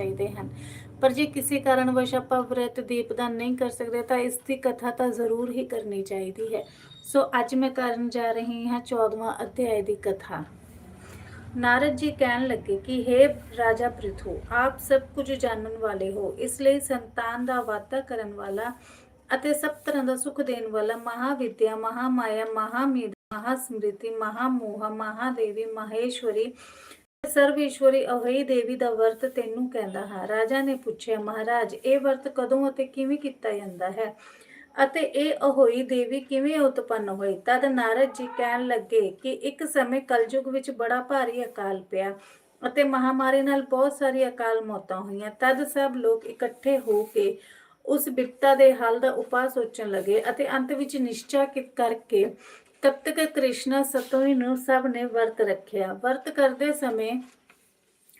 ਚਾਹੀਦੇ ਹਨ। ਪਰ ਜੇ ਕਿਸੇ ਕਾਰਨਵਸ਼ ਆਪਾਂ ਵਰਤ ਦੀਪਦਾਨ ਨਹੀਂ ਕਰ ਸਕਦੇ, ਤਾਂ ਇਸ ਦੀ ਕਥਾ ਤਾਂ ਜ਼ਰੂਰ ਹੀ ਕਰਨੀ ਚਾਹੀਦੀ ਹੈ। ਸੋ ਅੱਜ ਮੈਂ ਕਰਨ ਜਾ ਰਹੀ ਹਾਂ 14ਵਾਂ ਅਧਿਆਇ ਦੀ ਕਥਾ। ਨਾਰਦ ਜੀ ਕਹਿਣ ਲੱਗੇ ਕਿ हे ਰਾਜਾ ਪ੍ਰਿਥੂ ਆਪ ਸਭ ਕੁਝ ਜਾਣਨ ਵਾਲੇ ਹੋ। ਇਸ ਲਈ ਸੰਤਾਨ ਦਾ ਵਾਅਦਾ ਕਰਨ ਵਾਲਾ ਅਤੇ ਸਭ ਤਰ੍ਹਾਂ ਦਾ ਸੁਖ ਦੇਣ ਵਾਲਾ ਮਹਾਵਿਦਿਆ, ਮਹਾਮਾਇਆ ਮਹਾਮੇਧ ਮਹਾਸਮ੍ਰਿਤੀ, ਮਹਾਮੋਹ, ਮਹਾਦੇਵੀ, ਮਹੇਸ਼ਵਰੀ ਸਰਵੇਸ਼ਵਰੀ ਅਹਈ ਦੇਵੀ ਦਾ ਵਰਤ ਤੈਨੂੰ ਕਹਿੰਦਾ ਹਾਂ। ਰਾਜਾ ਨੇ ਪੁੱਛਿਆ, ਮਹਾਰਾਜ, ਇਹ ਵਰਤ ਕਦੋਂ ਅਤੇ ਕਿਵੇਂ ਕੀਤਾ ਜਾਂਦਾ ਹੈ? ਅਤੇ ਇਹ ਅਹੋਈ ਦੇਵੀ ਕਿਵੇਂ ਉਤਪੰਨ ਹੋਈ? ਤਦ ਨਾਰਦ ਜੀ ਕਹਿਣ ਲੱਗੇ ਕਿ ਇੱਕ ਸਮੇਂ ਕਲਯੁਗ ਵਿੱਚ ਬੜਾ ਭਾਰੀ ਅਕਾਲ ਪਿਆ ਅਤੇ ਮਹਾਮਾਰੀ ਨਾਲ ਬਹੁਤ ਸਾਰੀ ਅਕਾਲ ਮੌਤਾਂ ਹੋਈਆਂ। ਤਦ ਸਭ ਲੋਕ ਇਕੱਠੇ ਹੋ ਕੇ ਉਸ ਬਿਪਤਾ ਦੇ ਹੱਲ ਦਾ ਉਪਾਅ ਸੋਚਣ ਲੱਗੇ ਅਤੇ ਅੰਤ ਵਿੱਚ ਨਿਸ਼ਚਾ ਕਰਕੇ ਕਰਕੇ ਤਤਕ ਕ੍ਰਿਸ਼ਨ ਸਤਵੀ ਨੂੰ ਸਭ ਨੇ ਵਰਤ ਰੱਖਿਆ। ਵਰਤ ਕਰਦੇ ਸਮੇਂ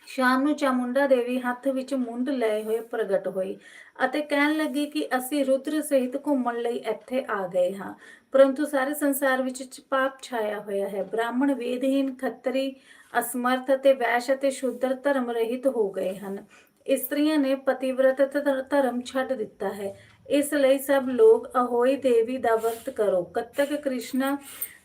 ਸ਼ਾਮ ਨੂੰ ਚਾਮੁੰਡਾ ਦੇਵੀ ਹੱਥ ਵਿੱਚ ਮੁੰਡ ਲਏ ਹੋਏ ਪ੍ਰਗਟ ਹੋਈ ਅਤੇ ਕਹਿਣ ਲੱਗੀ ਕਿ ਅਸੀਂ ਰੁద్ਰ ਸਹਿਤ ਘੁੰਮਣ ਲਈ ਇੱਥੇ ਆ ਗਏ ਹਾਂ। ਪਰੰਤੂ ਸਾਰੇ ਸੰਸਾਰ ਵਿੱਚ ਪਾਪ ਛਾਇਆ ਹੋਇਆ ਹੈ। ਬ੍ਰਾਹਮਣ ਵੇਦਹੀਨ, ਖੱਤਰੀ, ਅਸਮਰਥ ਅਤੇ ਵੈਸ਼ ਅਤੇ ਸ਼ੂਦਰ ਧਰਮ ਰਹਿਤ ਹੋ ਗਏ ਹਨ। ਇਸਤਰੀਆਂ ਨੇ ਪਤੀਵਰਤ ਧਰਮ ਛੱਡ ਦਿੱਤਾ ਹੈ। ਇਸ ਲਈ ਸਭ ਲੋਕ ਅਹੋਈ ਦੇਵੀ ਦਾ ਵਰਤ ਕਰੋ। ਕੱਤਕ ਕ੍ਰਿਸ਼ਨਾ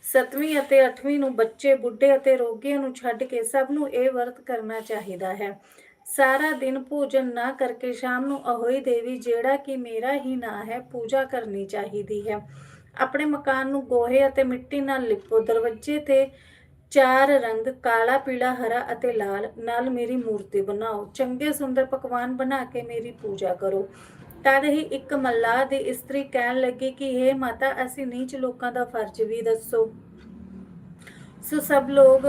ਸਤਵੀਂ ਅਤੇ ਅੱਠਵੀਂ ਨੂੰ ਬੱਚੇ, ਬੁੱਢੇ ਅਤੇ ਰੋਗੀਆਂ ਨੂੰ ਛੱਡ ਕੇ ਸਭ ਨੂੰ ਇਹ ਵਰਤ ਕਰਨਾ ਚਾਹੀਦਾ ਹੈ। ਸਾਰਾ ਦਿਨ ਭੋਜਨ ਨਾ ਕਰਕੇ ਸ਼ਾਮ ਨੂੰ ਅਹੋਈ ਦੇਵੀ ਜਿਹੜਾ ਕਿ ਮੇਰਾ ਹੀ ਨਾਂ ਹੈ, ਪੂਜਾ ਕਰਨੀ ਚਾਹੀਦੀ ਹੈ। ਆਪਣੇ ਮਕਾਨ ਨੂੰ ਗੋਹੇ ਅਤੇ ਮਿੱਟੀ ਨਾਲ ਲਿਪੋ। ਦਰਵਾਜ਼ੇ ਤੇ ਚਾਰ ਰੰਗ, ਕਾਲਾ, ਪੀਲਾ, ਹਰਾ ਅਤੇ ਲਾਲ। ਨਾਲ ਮੇਰੀ ਮੂਰਤੀ ਬਣਾਓ। ਚੰਗੇ, ਸੁੰਦਰ ਪਕਵਾਨ ਬਣਾ ਕੇ ਮੇਰੀ ਪੂਜਾ ਕਰੋ। ਤਦ ਹੀ ਇੱਕ ਮੱਲਾਹ ਦੀ ਇਸਤਰੀ ਕਹਿਣ ਲੱਗੀ ਕਿ हे ਮਾਤਾ, ਅਸੀਂ ਨੀਚ ਲੋਕਾਂ ਦਾ ਫਰਜ਼ ਵੀ ਦੱਸੋ। ਸੋ ਸਭ ਲੋਕ,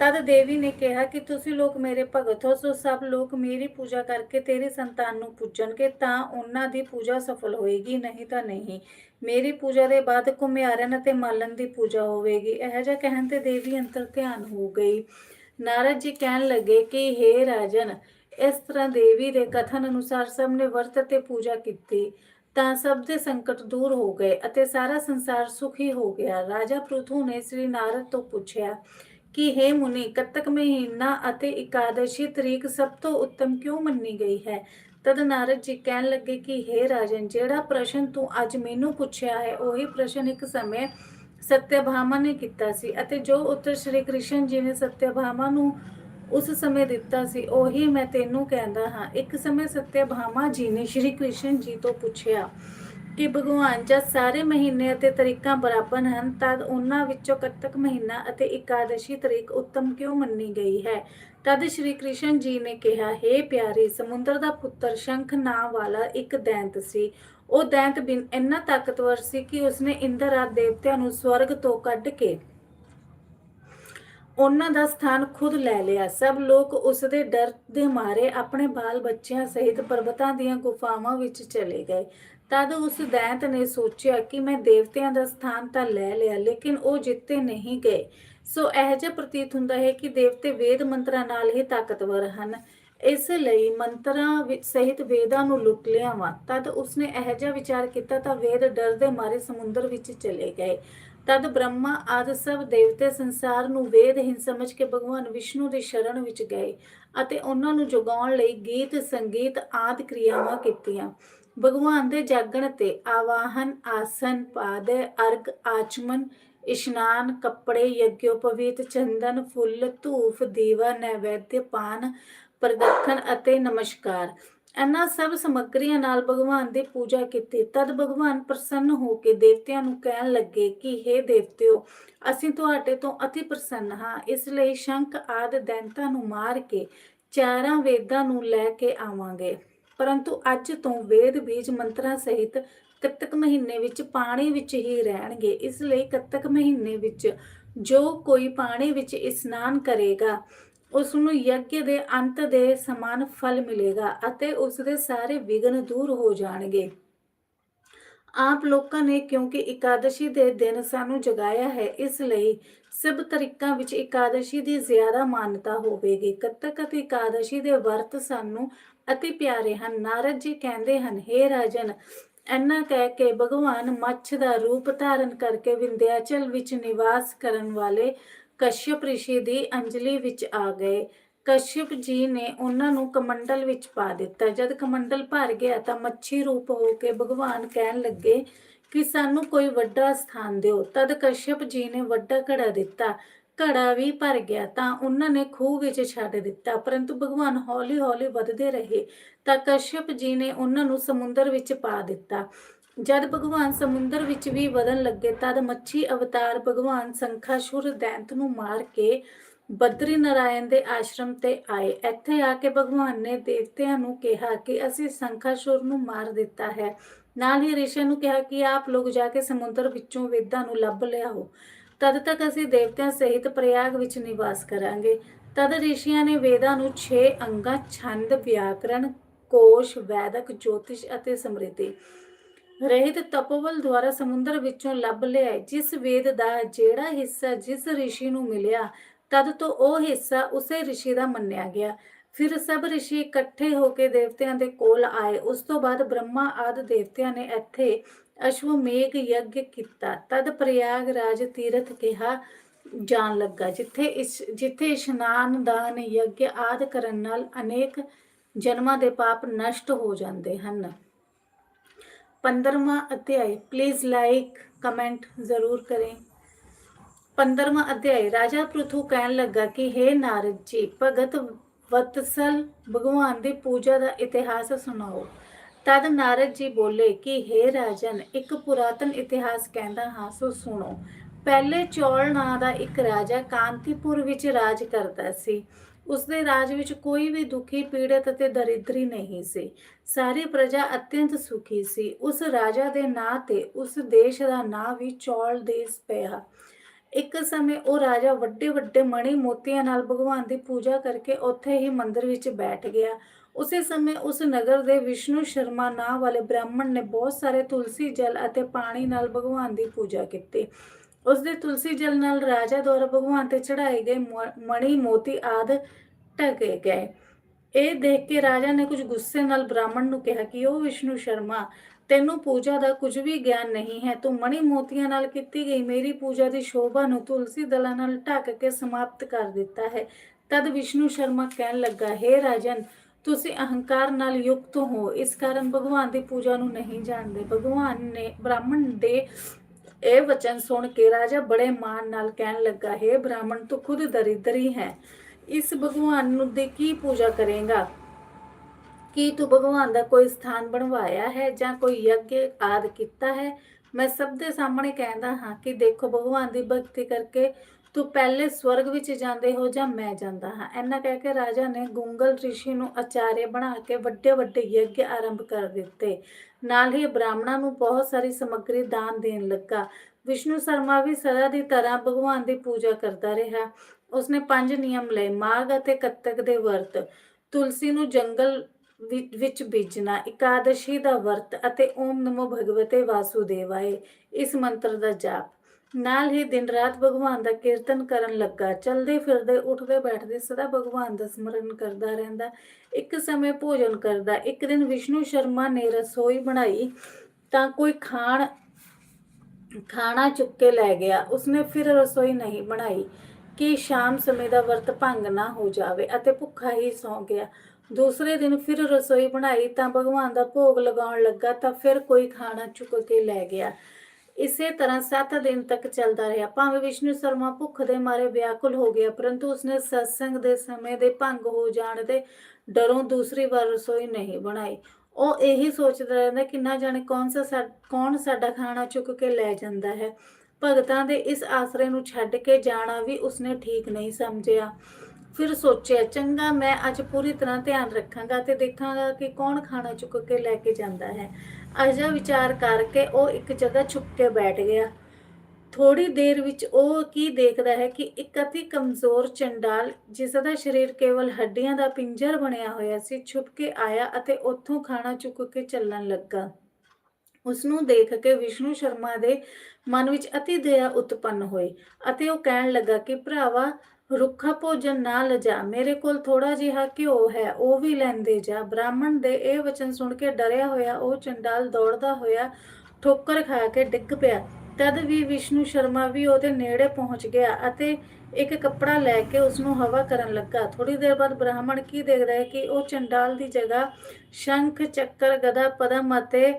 ਤਦ ਦੇਵੀ ਨੇ ਕਿਹਾ ਕਿ ਤੁਸੀਂ ਲੋਕ ਮੇਰੇ ਭਗਤ ਹੋ। ਸੋ ਸਭ ਲੋਕ ਮੇਰੀ ਪੂਜਾ ਕਰਕੇ ਤੇਰੀ ਸੰਤਾਨ ਨੂੰ ਪੂਜਣਗੇ, ਤਾਂ ਉਹਨਾਂ ਦੀ ਪੂਜਾ ਸਫਲ ਹੋਏਗੀ, ਨਹੀਂ ਤਾਂ ਨਹੀਂ। ਮੇਰੀ ਪੂਜਾ ਦੇ ਬਾਅਦ ਕੁਮਿਆਰਨ ਅਤੇ ਮਾਲਨ ਦੀ ਪੂਜਾ ਹੋਵੇਗੀ। ਇਹ ਜਿਹਾ ਕਹਿਣ ਤੇ ਦੇਵੀ ਅੰਤਰ ਧਿਆਨ ਹੋ ਗਈ। ਨਾਰਦ ਜੀ ਕਹਿਣ ਲੱਗੇ ਕਿ हे ਰਾਜਨ ਇਸ ਤਰ੍ਹਾਂ ਦੇਵੀ ਦੇ ਕਥਨ ਅਨੁਸਾਰ ਸਭ ਨੇ ਵਰਤ ਅਤੇ ਪੂਜਾ ਕੀਤੀ, ਤਾਂ ਸਭ ਦੇ ਸੰਕਟ ਦੂਰ ਹੋ ਗਏ ਅਤੇ ਸਾਰਾ ਸੰਸਾਰ ਸੁਖੀ ਹੋ ਗਿਆ। ਰਾਜਾ ਪ੍ਰਥੂ ਨੇ ਸ੍ਰੀ ਨਾਰਦ ਤੋਂ ਪੁੱਛਿਆ ਕਿ हे ਮੁਨੀ, ਕੱਤਕ ਮਹੀਨਾ ਅਤੇ ਇਕਾदशी ਤਰੀਕ ਸਭ ਤੋਂ ਉੱਤਮ ਕਿਉਂ ਮੰਨੀ ਗਈ ਹੈ? ਤਦ ਨਾਰਦ ਜੀ ਕਹਿਣ ਲੱਗੇ ਕਿ हे ਰਾਜਨ, ਜਿਹੜਾ ਪ੍ਰਸ਼ਨ ਤੂੰ ਅੱਜ ਮੈਨੂੰ ਪੁੱਛਿਆ ਹੈ, ਉਹੀ ਪ੍ਰਸ਼ਨ ਇੱਕ ਸਮੇਂ ਸਤਿਆਭਾਮਾ ਨੇ ਕੀਤਾ ਸੀ ਅਤੇ ਜੋ ਉੱਤਰ ਸ਼੍ਰੀ ਕ੍ਰਿਸ਼ਨ ਜੀ ਨੇ ਸਤਿਆਭਾਮਾ ਨੂੰ ਉਸ ਸਮੇਂ ਦਿੱਤਾ ਸੀ, ਉਹੀ ਮੈਂ ਤੈਨੂੰ ਕਹਿੰਦਾ ਹਾਂ। ਇੱਕ ਸਮੇਂ ਸਤਿਆਭਾਮਾ ਜੀ ਨੇ ਸ਼੍ਰੀ ਕ੍ਰਿਸ਼ਨ ਜੀ ਤੋਂ ਪੁੱਛਿਆ ਕਿ ਭਗਵਾਨ, ਜਦ ਸਾਰੇ ਮਹੀਨੇ ਅਤੇ ਤਰੀਕਾਂ ਬਰਾਬਰ ਹਨ, ਤਦ ਉਹਨਾਂ ਵਿੱਚੋਂ ਕੱਤਕ ਮਹੀਨਾ ਅਤੇ ਇਕਾदशी ਤਰੀਕ ਉੱਤਮ ਕਿਉਂ ਮੰਨੀ ਗਈ ਹੈ? ਤਦ ਸ਼੍ਰੀ ਕ੍ਰਿਸ਼ਨ ਜੀ ਨੇ ਕਿਹਾ हे ਪਿਆਰੇ, ਸਮੁੰਦਰ ਦਾ ਪੁੱਤਰ ਸ਼ੰਖ ਨਾਂ ਵਾਲਾ ਇੱਕ ਦੈਂਤ ਸੀ। ਉਹ ਦੈਂਤ ਬਿਨ ਇੰਨਾ ਤਾਕਤਵਰ ਸੀ ਕਿ ਉਸਨੇ ਇੰਦਰ ਆ ਦੇਵਤਿਆਂ ਨੂੰ ਸਵਰਗ ਤੋਂ ਕੱਢ ਕੇ ਉਹਨਾਂ ਦਾ ਸਥਾਨ ਖੁਦ ਲੈ ਲਿਆ। ਸਭ ਲੋਕ ਉਸ ਦੇ ਡਰ ਦੇ ਮਾਰੇ ਆਪਣੇ ਬਾਲ ਬੱਚਿਆਂ ਸਹਿਤ ਪਰਬਤਾਂ ਦੀਆਂ ਗੁਫਾਵਾਂ ਵਿੱਚ ਚਲੇ ਗਏ। ਤਦ ਉਸ ਦੈਂਤ ਨੇ ਸੋਚਿਆ ਕਿ ਮੈਂ ਦੇਵਤਿਆਂ ਦਾ ਸਥਾਨ ਤਾਂ ਲੈ ਲਿਆ, ਲੇਕਿਨ ਉਹ ਜਿੱਤੇ ਨਹੀਂ ਗਏ। ਸੋ ਇਹ ਜਿਹਾ ਪ੍ਰਤੀਤ ਹੁੰਦਾ ਹੈ ਕਿ ਦੇਵਤੇ ਵੇਦ ਮੰਤਰਾਂ ਨਾਲ ਹੀ ਤਾਕਤਵਰ ਹਨ। ਇਸ ਲਈ ਮੰਤਰਾਂ ਵਿੱਚ ਸਹਿਤ ਵੇਦਾਂ ਨੂੰ ਲੁੱਟ ਲਿਆਵਾਂ। ਤਦ ਉਸਨੇ ਇਹ ਜਿਹਾ ਵਿਚਾਰ ਕੀਤਾ ਤਾਂ ਵੇਦ ਡਰ ਦੇ ਮਾਰੇ ਸਮੁੰਦਰ ਵਿੱਚ ਚਲੇ ਗਏ। ਤਦ ਬ੍ਰਹਮਾ ਆਦਿ ਸਭ ਦੇਵਤੇ ਸੰਸਾਰ ਨੂੰ ਵੇਦਹੀਨ ਸਮਝ ਕੇ ਭਗਵਾਨ ਵਿਸ਼ਨੂੰ ਦੀ ਸ਼ਰਨ ਵਿੱਚ ਗਏ ਅਤੇ ਉਹਨਾਂ ਨੂੰ ਜਗਾਉਣ ਲਈ ਗੀਤ, ਸੰਗੀਤ ਆਦਿ ਕਿਰਿਆਵਾਂ ਕੀਤੀਆਂ। ਭਗਵਾਨ ਦੇ ਜਾਗਣ ਤੇ ਆਵਾਹਨ, ਆਸਨ, ਪਾਦ, ਅਰਗ, ਆਚਮਨ, ਇਸ਼ਨਾਨ, ਕੱਪੜੇ ਯਗਿਓਪਵੀਤ ਚੰਦਨ, ਫੁੱਲ ਧੂਫ ਦੀਵਾ ਨੈਵੇਦਯ ਪਾਨ ਪ੍ਰਦਖਨ ਅਤੇ ਨਮਸਕਾਰ। ਇਹਨਾਂ ਸਭ ਸਮੱਗਰੀਆਂ ਨਾਲ ਭਗਵਾਨ ਦੀ ਪੂਜਾ ਕੀਤੀ। ਤਦ ਭਗਵਾਨ ਪ੍ਰਸੰਨ ਹੋ ਕੇ ਦੇਵਤਿਆਂ ਨੂੰ ਕਹਿਣ ਲੱਗੇ ਕਿ हे ਦੇਵਤਿਓ, ਅਸੀਂ ਤੁਹਾਡੇ ਤੋਂ ਅਤੀ ਪ੍ਰਸੰਨ ਹਾਂ। ਇਸ ਲਈ ਸ਼ੰਖ ਆਦਿ ਦੈਂਤਾਂ ਨੂੰ ਮਾਰ ਕੇ ਚਾਰਾਂ ਵੇਦਾਂ ਨੂੰ ਲੈ ਕੇ ਆਵਾਂਗੇ। ਪਰੰਤੂ ਅੱਜ ਤੋਂ ਵੇਦ ਬੀਜ ਮੰਤਰਾਂ ਸਹਿਤ ਕੱਤਕ ਮਹੀਨੇ ਵਿੱਚ ਪਾਣੀ ਵਿੱਚ ਹੀ ਰਹਿਣਗੇ। ਇਸ ਲਈ ਕੱਤਕ ਮਹੀਨੇ ਵਿੱਚ ਜੋ ਕੋਈ ਪਾਣੀ ਵਿੱਚ ਇਸ਼ਨਾਨ ਕਰੇਗਾ ਉਸ ਨੂੰ ਯੱਗ ਦੇ ਅੰਤ ਦੇ ਸਮਾਨ ਫਲ ਮਿਲੇਗਾ ਅਤੇ ਉਸ ਦੇ ਸਾਰੇ ਵਿਗਨ ਦੂਰ ਹੋ ਜਾਣਗੇ। ਆਪ ਲੋਕਾਂ ਨੇ ਕਿਉਂਕਿ ਇਕਾदशी ਦੇ ਦਿਨ ਸਾਨੂੰ ਜਗਾਇਆ ਹੈ, ਇਸ ਲਈ ਸਭ ਤਰੀਕਾਂ ਵਿੱਚ ਇਕਾदशी ਦੀ ਜ਼ਿਆਦਾ ਮਾਨਤਾ ਹੋਵੇਗੀ। ਕੱਤਕ ਅਤੇ ਇਕਾदशी ਦੇ ਵਰਤ ਸਾਨੂੰ ਅਤੀ ਪਿਆਰੇ ਹਨ। ਨਾਰਦ ਜੀ ਕਹਿੰਦੇ ਹਨ हे ਰਾਜਨ ਐਨਾ ਕਹਿ ਕੇ ਭਗਵਾਨ ਮੱਛ ਦਾ ਰੂਪ ਧਾਰਨ ਕਰਕੇ ਵਿੰਧਿਆਚਲ ਵਿੱਚ ਨਿਵਾਸ ਕਰਨ ਵਾਲੇ ਕਸ਼ਯਪ ਰਿਸ਼ੀ ਦੀ ਅੰਜਲੀ ਵਿੱਚ ਆ ਗਏ। ਕਸ਼ਯਪ ਜੀ ਨੇ ਉਹਨਾਂ ਨੂੰ ਕਮੰਡਲ ਵਿੱਚ ਪਾ ਦਿੱਤਾ। ਜਦ ਕਮੰਡਲ ਭਰ ਗਿਆ ਤਾਂ ਮੱਛੀ ਰੂਪ ਹੋ ਕੇ ਭਗਵਾਨ ਕਹਿਣ ਲੱਗੇ ਕਿ ਸਾਨੂੰ ਕੋਈ ਵੱਡਾ ਸਥਾਨ ਦਿਓ। ਤਦ ਕਸ਼ਯਪ ਜੀ ਨੇ ਵੱਡਾ ਘੜਾ ਦਿੱਤਾ। ਘੜਾ ਵੀ ਭਰ ਗਿਆ ਤਾਂ ਉਹਨਾਂ ਨੇ ਖੂਹ ਵਿੱਚ ਛੱਡ ਦਿੱਤਾ। ਪਰੰਤੂ ਭਗਵਾਨ ਹੌਲੀ-ਹੌਲੀ ਵਧਦੇ ਰਹੇ ਤਾਂ ਕਸ਼ਯਪ ਜੀ ਨੇ ਉਹਨਾਂ ਨੂੰ ਸਮੁੰਦਰ ਵਿੱਚ ਪਾ ਦਿੱਤਾ। ਜਦ ਭਗਵਾਨ ਸਮੁੰਦਰ ਵਿੱਚ ਵੀ ਵਧਣ ਲੱਗੇ, ਤਦ ਮੱਛੀ ਅਵਤਾਰ ਭਗਵਾਨ ਸੰਖਾਸੁਰ ਦੈਂਤ ਨੂੰ ਮਾਰ ਕੇ ਬਦਰੀ ਨਾਰਾਇਣ ਦੇ ਆਸ਼ਰਮ ਤੇ ਆਏ। ਇੱਥੇ ਆ ਕੇ ਭਗਵਾਨ ਨੇ ਦੇਵਤਿਆਂ ਨੂੰ ਕਿਹਾ ਕਿ ਅਸੀਂ ਸੰਖਾਸੁਰ ਨੂੰ ਮਾਰ ਦਿੱਤਾ ਹੈ। ਨਾਲ ਹੀ ਰਿਸ਼ੀ ਨੂੰ ਕਿਹਾ ਕਿ ਆਪ ਲੋਕ ਜਾ ਕੇ ਸਮੁੰਦਰ ਵਿੱਚੋਂ ਵੇਦਾਂ ਨੂੰ ਲੱਭ ਲਿਆਓ। ਤਦ ਤੱਕ ਅਸੀਂ ਦੇਵਤਿਆਂ ਸਹਿਤ ਪ੍ਰਯਾਗ ਵਿੱਚ ਨਿਵਾਸ ਕਰਾਂਗੇ। ਤਦ ਰਿਸ਼ੀਆਂ ਨੇ ਵੇਦਾਂ ਨੂੰ 6 ਅੰਗਾਂ, ਛੰਦ, ਵਿਆਕਰਣ, ਕੋਸ਼, ਵੈਦਕ, ਜੋਤਿਸ਼ ਅਤੇ ਸਮ੍ਰਿਤੀ ਰਹਿਤ ਤਪੋਵਲ ਦੁਆਰਾ ਸਮੁੰਦਰ ਵਿੱਚੋਂ ਲੱਭ ਲਿਆਏ। ਜਿਸ ਵੇਦ ਦਾ ਜਿਹੜਾ ਹਿੱਸਾ ਜਿਸ ਰਿਸ਼ੀ ਨੂੰ ਮਿਲਿਆ, ਤਦ ਤੋਂ ਉਹ ਹਿੱਸਾ ਉਸੇ ਰਿਸ਼ੀ ਦਾ ਮੰਨਿਆ ਗਿਆ। ਫਿਰ ਸਭ ਰਿਸ਼ੀ ਇਕੱਠੇ ਹੋ ਕੇ ਦੇਵਤਿਆਂ ਦੇ ਕੋਲ ਆਏ। ਉਸ ਤੋਂ ਬਾਅਦ ਬ੍ਰਹਮਾ ਆਦਿ ਦੇਵਤਿਆਂ ਨੇ ਇੱਥੇ ਅਸ਼ਵਮੇਘ ਯੱਗ ਕੀਤਾ। ਤਦ ਪ੍ਰਯਾਗ ਰਾਜ ਤੀਰਥ ਕਿਹਾ ਜਾਣ ਲੱਗਾ, ਜਿੱਥੇ ਇਸ, ਜਿੱਥੇ ਇਸ਼ਨਾਨ, ਦਾਨ, ਯੱਗ ਆਦਿ ਕਰਨ ਨਾਲ ਅਨੇਕ ਜਨਮਾਂ ਦੇ ਪਾਪ ਨਸ਼ਟ ਹੋ ਜਾਂਦੇ ਹਨ। पंद्रवा अध्याय प्लीज लाइक कमेंट जरूर करें पंद्रवा अध्याय राजा पृथु कहन लगा कि हे नारद जी भगत वत्सल भगवान की पूजा का इतिहास सुनाओ ਤਦ ਨਾਰਦ ਜੀ ਬੋਲੇ ਕਿ हे ਰਾਜਨ ਇੱਕ ਪੁਰਾਤਨ ਇਤਿਹਾਸ ਕਹਿੰਦਾ ਹਾਂ ਸੋ ਸੁਣੋ ਪਹਿਲੇ ਚੌਲ ਨਾਂ ਦਾ ਇੱਕ ਰਾਜਾ ਕਾਂਤੀਪੁਰ ਵਿੱਚ ਰਾਜ ਕਰਦਾ ਸੀ ਉਸ ਦੇ ਰਾਜ ਵਿੱਚ ਕੋਈ ਵੀ ਦੁਖੀ, ਪੀੜਤ ਅਤੇ ਦਰਿਦਰੀ ਨਹੀਂ ਸੀ। ਸਾਰੀ ਪ੍ਰਜਾ ਅਤਿਅੰਤ ਸੁਖੀ ਸੀ। ਉਸ ਰਾਜਾ ਦੇ ਨਾਂ ਤੇ ਉਸ ਦੇਸ਼ ਦਾ ਨਾਂ ਵੀ ਚੌਲ ਦੇਸ਼ ਪਿਆ। ਇੱਕ ਸਮੇਂ ਉਹ ਰਾਜਾ ਵੱਡੇ ਵੱਡੇ ਮਣੀ ਮੋਤੀਆਂ ਨਾਲ ਭਗਵਾਨ ਦੀ ਪੂਜਾ ਕਰਕੇ ਉੱਥੇ ਹੀ ਮੰਦਿਰ ਵਿੱਚ ਬੈਠ ਗਿਆ। ਉਸੇ ਸਮੇਂ ਉਸ ਨਗਰ ਦੇ ਵਿਸ਼ਨੂੰ ਸ਼ਰਮਾ ਨਾਂ ਵਾਲੇ ਬ੍ਰਾਹਮਣ ਨੇ ਬਹੁਤ ਸਾਰੇ ਤੁਲਸੀ ਜਲ ਅਤੇ ਪਾਣੀ ਨਾਲ ਭਗਵਾਨ ਦੀ ਪੂਜਾ ਕੀਤੀ। ਉਸ ਦੇ ਤੁਲਸੀ ਜਲ ਨਾਲ ਰਾਜਾ ਦੁਆਰਾ ਭਗਵਾਨ ਤੇ ਚੜਾਏ ਗਏ ਮਣੀ, ਮੋਤੀ ਆਦ ਢਕੇ ਗਏ। ਇਹ ਦੇਖ ਕੇ ਰਾਜਾ ਨੇ ਕੁਝ ਗੁੱਸੇ ਨਾਲ ਬ੍ਰਾਹਮਣ ਨੂੰ ਕਿਹਾ ਕਿ ਉਹ ਵਿਸ਼ਨੂੰ ਸ਼ਰਮਾ, ਤੈਨੂੰ ਪੂਜਾ ਦਾ ਕੁਝ ਵੀ ਗਿਆਨ ਨਹੀਂ ਹੈ। ਤੂੰ ਮਣੀ, ਮੋਤੀਆਂ ਨਾਲ ਕੀਤੀ ਗਈ ਮੇਰੀ ਪੂਜਾ ਦੀ ਸ਼ੋਭਾ ਨੂੰ ਤੁਲਸੀ ਦਲਾਂ ਨਾਲ ਢੱਕ ਕੇ ਸਮਾਪਤ ਕਰ ਦਿੱਤਾ ਹੈ। ਤਦ ਵਿਸ਼ਨੂੰ ਸ਼ਰਮਾ ਕਹਿਣ ਲੱਗਾ हे ਰਾਜਨ, ਤੁਸੀਂ ਅਹੰਕਾਰ ਨਾਲ ਯੁਕਤ ਹੋ। ਇਸ ਕਾਰਨ ਭਗਵਾਨ ਦੀ ਪੂਜਾ ਨੂੰ ਨਹੀਂ ਜਾਣਦੇ। ਭਗਵਾਨ ਨੇ, ਬ੍ਰਾਹਮਣ ਦੇ ਇਹ ਵਚਨ ਸੁਣ ਕੇ ਰਾਜਾ ਬੜੇ ਮਾਣ ਨਾਲ ਕਹਿਣ ਲੱਗਾ, ਹੈ ਬ੍ਰਾਹਮਣ, ਤੂੰ ਖੁਦ ਦਰਿਦਰੀ ਹੈ। ਇਸ ਭਗਵਾਨ ਨੂੰ ਦੇ ਕੀ ਪੂਜਾ ਕਰੇਗਾ? ਕੀ ਤੂੰ ਭਗਵਾਨ ਦਾ ਕੋਈ ਸਥਾਨ ਬਣਵਾਇਆ ਹੈ ਜਾਂ ਕੋਈ ਯੱਗ ਆਦ ਕੀਤਾ ਹੈ? ਮੈਂ ਸਭ ਦੇ ਸਾਹਮਣੇ ਕਹਿੰਦਾ ਹਾਂ ਕਿ ਦੇਖੋ, ਭਗਵਾਨ ਦੀ ਭਗਤੀ ਕਰਕੇ ਤੂੰ ਪਹਿਲੇ ਸਵਰਗ ਵਿੱਚ ਜਾਂਦੇ ਹੋ ਜਾਂ ਮੈਂ ਜਾਂਦਾ ਹਾਂ? ਐਨਾ ਕਹਿ ਕੇ ਰਾਜਾ ਨੇ ਗੁੰਗਲ ਰਿਸ਼ੀ ਨੂੰ ਆਚਾਰਯ ਬਣਾ ਕੇ ਵੱਡੇ ਵੱਡੇ ਯੱਗ ਆਰੰਭ ਕਰ ਦਿੱਤੇ। ਨਾਲ ਹੀ ਬ੍ਰਾਹਮਣਾਂ ਨੂੰ ਬਹੁਤ ਸਾਰੀ ਸਮੱਗਰੀ ਦਾਨ ਦੇਣ ਲੱਗਾ। ਵਿਸ਼ਨੂੰ ਸ਼ਰਮਾ ਵੀ ਸਦਾ ਦੀ ਤਰ੍ਹਾਂ ਭਗਵਾਨ ਦੀ ਪੂਜਾ ਕਰਦਾ ਰਿਹਾ। ਉਸਨੇ ਪੰਜ ਨਿਯਮ ਲਏ, ਮਾਘ ਅਤੇ ਕੱਤਕ ਦੇ ਵਰਤ। ਤੁਲਸੀ ਨੂੰ ਜੰਗਲ ਵਿੱਚ ਬੀਜਣਾ, ਇਕਾਦਸ਼ੀ ਦਾ ਵਰਤ ਅਤੇ ਓਮ ਨਮੋ ਭਗਵਤੇ ਵਾਸੁਦੇਵਾਏ, ਇਸ ਮੰਤਰ ਦਾ ਜਾਪ। ਨਾਲ ਹੀ ਦਿਨ ਰਾਤ ਭਗਵਾਨ ਦਾ ਕੀਰਤਨ ਕਰਨ ਲੱਗਾ। ਚਲਦੇ ਫਿਰਦੇ, ਉੱਠਦੇ, ਬੈਠਦੇ ਸਦਾ ਭਗਵਾਨ ਦਾ ਸਮਰਨ ਕਰਦਾ ਰਹਿੰਦਾ। ਇੱਕ ਸਮੇਂ ਭੋਜਨ ਕਰਦਾ, ਇੱਕ ਦਿਨ ਵਿਸ਼ਨੂੰ ਸ਼ਰਮਾ ਨੇ ਰਸੋਈ ਬਣਾਈ ਤਾਂ ਕੋਈ ਖਾਣ, ਖਾਣਾ ਚੁੱਕ ਕੇ ਲੈ ਗਿਆ। ਉਸਨੇ ਫਿਰ ਰਸੋਈ ਨਹੀਂ ਬਣਾਈ ਕਿ ਸ਼ਾਮ ਸਮੇਂ ਦਾ ਵਰਤ ਭੰਗ ਨਾ ਹੋ ਜਾਵੇ ਅਤੇ ਭੁੱਖਾ ਹੀ ਸੌਂ ਗਿਆ। ਦੂਸਰੇ ਦਿਨ ਫਿਰ ਰਸੋਈ ਬਣਾਈ ਤਾਂ ਭਗਵਾਨ ਦਾ ਭੋਗ ਲਗਾਉਣ ਲੱਗਾ ਤਾਂ ਫਿਰ ਕੋਈ ਖਾਣਾ ਚੁੱਕ ਕੇ ਲੈ ਗਿਆ। ਇਸੇ ਤਰ੍ਹਾਂ 7 ਦਿਨ ਤੱਕ ਚੱਲਦਾ ਰਿਹਾ। ਭਾਵੇਂ ਵਿਸ਼ਨੂੰ ਸ਼ਰਮਾ ਭੁੱਖ ਦੇ ਮਾਰੇ ਵਿਆਕੁਲ ਹੋ ਗਿਆ, ਪਰੰਤੂ ਉਸਨੇ ਸਤਸੰਗ ਦੇ ਸਮੇਂ ਦੇ ਭੰਗ ਹੋ ਜਾਣ ਦੇ ਡਰੋਂ ਦੂਸਰੀ ਵਾਰ ਰਸੋਈ ਨਹੀਂ ਬਣਾਈ। ਉਹ ਇਹੀ ਸੋਚਦਾ ਰਹਿੰਦਾ ਕਿ ਨਾ ਜਾਣੇ ਕੌਣ ਸਾ, ਕੌਣ ਸਾਡਾ ਖਾਣਾ ਚੁੱਕ ਕੇ ਲੈ ਜਾਂਦਾ ਹੈ। ਭਗਤਾਂ ਦੇ ਇਸ ਆਸਰੇ ਨੂੰ ਛੱਡ ਕੇ ਜਾਣਾ ਵੀ ਉਸਨੇ ਠੀਕ ਨਹੀਂ ਸਮਝਿਆ। ਫਿਰ ਸੋਚਿਆ, ਚੰਗਾ ਮੈਂ ਅੱਜ ਪੂਰੀ ਤਰ੍ਹਾਂ ਧਿਆਨ ਰੱਖਾਂਗਾ ਤੇ ਦੇਖਾਂਗਾ ਕਿ ਕੌਣ ਖਾਣਾ ਚੁੱਕ ਕੇ ਲੈ ਕੇ ਜਾਂਦਾ ਹੈ। ਅਜਾ ਵਿਚਾਰ ਕਰਕੇ ਉਹ ਇੱਕ ਜਗ੍ਹਾ ਛੁਪ ਕੇ ਬੈਠ ਗਿਆ। ਥੋੜੀ ਦੇਰ ਵਿੱਚ ਉਹ ਕੀ ਦੇਖਦਾ ਹੈ ਕਿ ਇੱਕ ਅਤੀ ਕਮਜ਼ੋਰ ਚੰਡਾਲ, ਜਿਸ ਦਾ ਸਰੀਰ ਕੇਵਲ ਹੱਡੀਆਂ ਦਾ ਪਿੰਜਰ ਬਣਿਆ ਹੋਇਆ ਸੀ, ਛੁਪ ਕੇ ਆਇਆ ਅਤੇ ਉੱਥੋਂ ਖਾਣਾ ਚੁੱਕ ਕੇ ਚੱਲਣ ਲੱਗਾ। ਉਸ ਨੂੰ ਦੇਖ ਕੇ ਵਿਸ਼ਨੂੰ ਸ਼ਰਮਾ ਦੇ ਮਨ ਵਿੱਚ ਅਤੀ ਦਇਆ ਉਤਪੰਨ ਹੋਈ ਅਤੇ ਉਹ ਕਹਿਣ ਲੱਗਾ ਕਿ ਭਰਾਵਾ ਰੁੱਖਾ ਭੋਜਨ ਨਾ ਲਜਾ। ਮੇਰੇ ਕੋਲ ਥੋੜਾ ਜਿਹਾ ਘਿਓ ਹੈ, ਉਹ ਵੀ ਲੈਂਦੇ ਜਾ। ਬ੍ਰਾਹਮਣ ਦੇ ਇਹ ਵਚਨ ਸੁਣ ਕੇ ਡਰਿਆ ਹੋਇਆ, ਉਹ ਚੰਡਾਲ ਦੌੜਦਾ ਹੋਇਆ ਠੋਕਰ ਖਾ ਕੇ ਡਿੱਗ ਪਿਆ। ਤਦ ਵੀ ਵਿਸ਼ਨੂੰ ਸ਼ਰਮਾ ਵੀ ਉਹਦੇ ਨੇੜੇ ਪਹੁੰਚ ਗਿਆ ਅਤੇ ਇੱਕ ਕੱਪੜਾ ਲੈ ਕੇ ਉਸ ਨੂੰ ਹਵਾ ਕਰਨ ਲੱਗਾ। ਥੋੜੀ ਦੇਰ ਬਾਅਦ ਬ੍ਰਾਹਮਣ ਕੀ ਦੇਖ ਰਿਹਾ ਕਿ ਉਹ ਚੰਡਾਲ ਦੀ ਜਗ੍ਹਾ ਸ਼ੰਖ, ਚੱਕਰ ਗਦਾ ਪਦਮ ਅਤੇ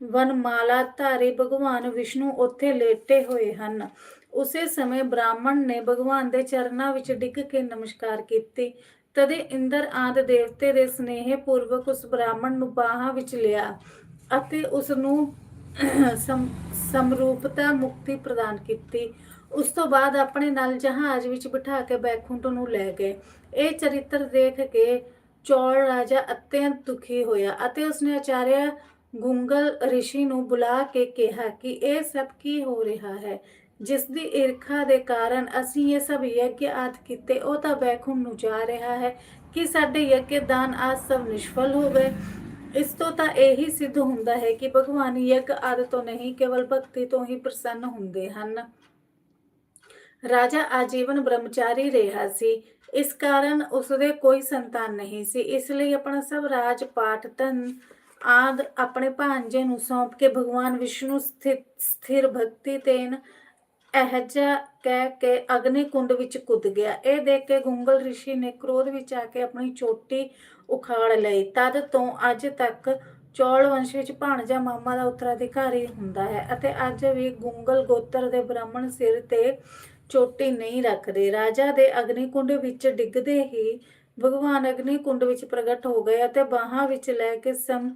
ਵਨਮਾਲਾ ਧਾਰੀ ਭਗਵਾਨ ਵਿਸ਼ਨੂੰ ਉੱਥੇ ਲੇਟੇ ਹੋਏ ਹਨ। ਉਸੇ ਸਮੇਂ ਬ੍ਰਾਹਮਣ ਨੇ ਭਗਵਾਨ ਦੇ ਚਰਨਾਂ ਵਿੱਚ ਡਿੱਗ ਕੇ ਨਮਸਕਾਰ ਕੀਤੀ। ਤਦੇ ਇੰਦਰ ਆਦ ਦੇਵਤੇ ਦੇ ਸਨੇਹ ਪੂਰਵਕ ਉਸ ਬ੍ਰਾਹਮਣ ਨੂੰ ਬਾਹਾਂ ਵਿੱਚ ਲਿਆ ਅਤੇ ਉਸ ਨੂੰ ਸਮਰੂਪਤਾ ਮੁਕਤੀ ਪ੍ਰਦਾਨ ਕੀਤੀ। ਉਸ ਤੋਂ ਬਾਅਦ ਆਪਣੇ ਨਾਲ ਜਹਾਜ਼ ਵਿੱਚ ਬਿਠਾ ਕੇ ਬੈਕੁੰਠ ਨੂੰ ਲੈ ਗਏ। ਇਹ ਚਰਿੱਤਰ ਦੇਖ ਕੇ ਚੌਲ ਰਾਜਾ ਅਤਿਅੰਤ ਦੁਖੀ ਹੋਇਆ ਅਤੇ ਉਸਨੇ ਆਚਾਰਿਆ ਗੁੰਗਲ ਰਿਸ਼ੀ ਨੂੰ ਬੁਲਾ ਕੇ ਕਿਹਾ ਕਿ ਇਹ ਸਭ ਕੀ ਹੋ ਰਿਹਾ ਹੈ? ਜਿਸ ਦੀ ਈਰਖਾ ਦੇ ਕਾਰਨ ਅਸੀਂ ਇਹ ਸਭ ਯੱਗ ਆਦ ਕੀਤੇ, ਉਹ ਤਾਂ ਬੈਕੁੰਠ ਨੂੰ ਜਾ ਰਿਹਾ ਹੈ ਕਿ ਸਾਡੇ ਯੱਗ ਦਾਨ ਆਦ ਸਭ ਨਿਸ਼ਫਲ ਹੋ ਗਏ ਇਸ ਤੋਂ ਤਾਂ ਇਹੀ ਸਿੱਧ ਹੁੰਦਾ ਹੈ ਕਿ ਭਗਵਾਨ ਯੱਗ ਆਦਿ ਤੋਂ ਨਹੀਂ, ਕੇਵਲ ਭਗਤੀ ਤੋਂ ਹੀ ਪ੍ਰਸੰਨ ਹੁੰਦੇ ਹਨ। ਰਾਜਾ ਆਜੀਵਨ ਬ੍ਰਹਮਚਾਰੀ ਰਿਹਾ ਸੀ। ਇਸ ਕਾਰਨ ਉਸਦੇ ਕੋਈ ਸੰਤਾਨ ਨਹੀਂ ਸੀ। ਇਸ ਲਈ ਆਪਣਾ ਸਭ ਰਾਜ, ਪਾਠ, ਧਨ ਆਦ ਆਪਣੇ ਭਾਂਜੇ ਨੂੰ ਸੌਂਪ ਕੇ ਭਗਵਾਨ ਵਿਸ਼ਨੂੰ ਸਥਿਤ ਸਥਿਰ ਭਗਤੀ ਤੇਨ ਅਹਜਾ ਕਹਿ ਕੇ ਅਗਨੀ ਕੁੰਡ ਵਿੱਚ ਕੁੱਦ ਗਿਆ। ਇਹ ਦੇਖ ਕੇ ਗੁੰਗਲ ਰਿਸ਼ੀ ਨੇ ਕ੍ਰੋਧ ਵਿੱਚ ਆ ਕੇ ਆਪਣੀ ਚੋਟੀ ਉਖਾੜ ਲਈ। ਤਦ ਤੋਂ ਅੱਜ ਤੱਕ ਚੌਲ ਵੰਸ਼ ਵਿੱਚ ਭਾਣਜਾ ਮਾਮਾ ਦਾ ਉੱਤਰਾਧਿਕਾਰੀ ਹੁੰਦਾ ਹੈ ਅਤੇ ਅੱਜ ਵੀ ਗੁੰਗਲ ਗੋਤਰ ਦੇ ਬ੍ਰਾਹਮਣ ਸਿਰ ਤੇ ਚੋਟੀ ਨਹੀਂ ਰੱਖਦੇ। ਰਾਜਾ ਦੇ ਅਗਨੀ ਕੁੰਡ ਵਿੱਚ ਡਿੱਗਦੇ ਹੀ ਭਗਵਾਨ ਅਗਨੀ ਕੁੰਡ ਵਿੱਚ ਪ੍ਰਗਟ ਹੋ ਗਏ ਅਤੇ ਬਾਹਾਂ ਵਿੱਚ ਲੈ ਕੇ ਸਮ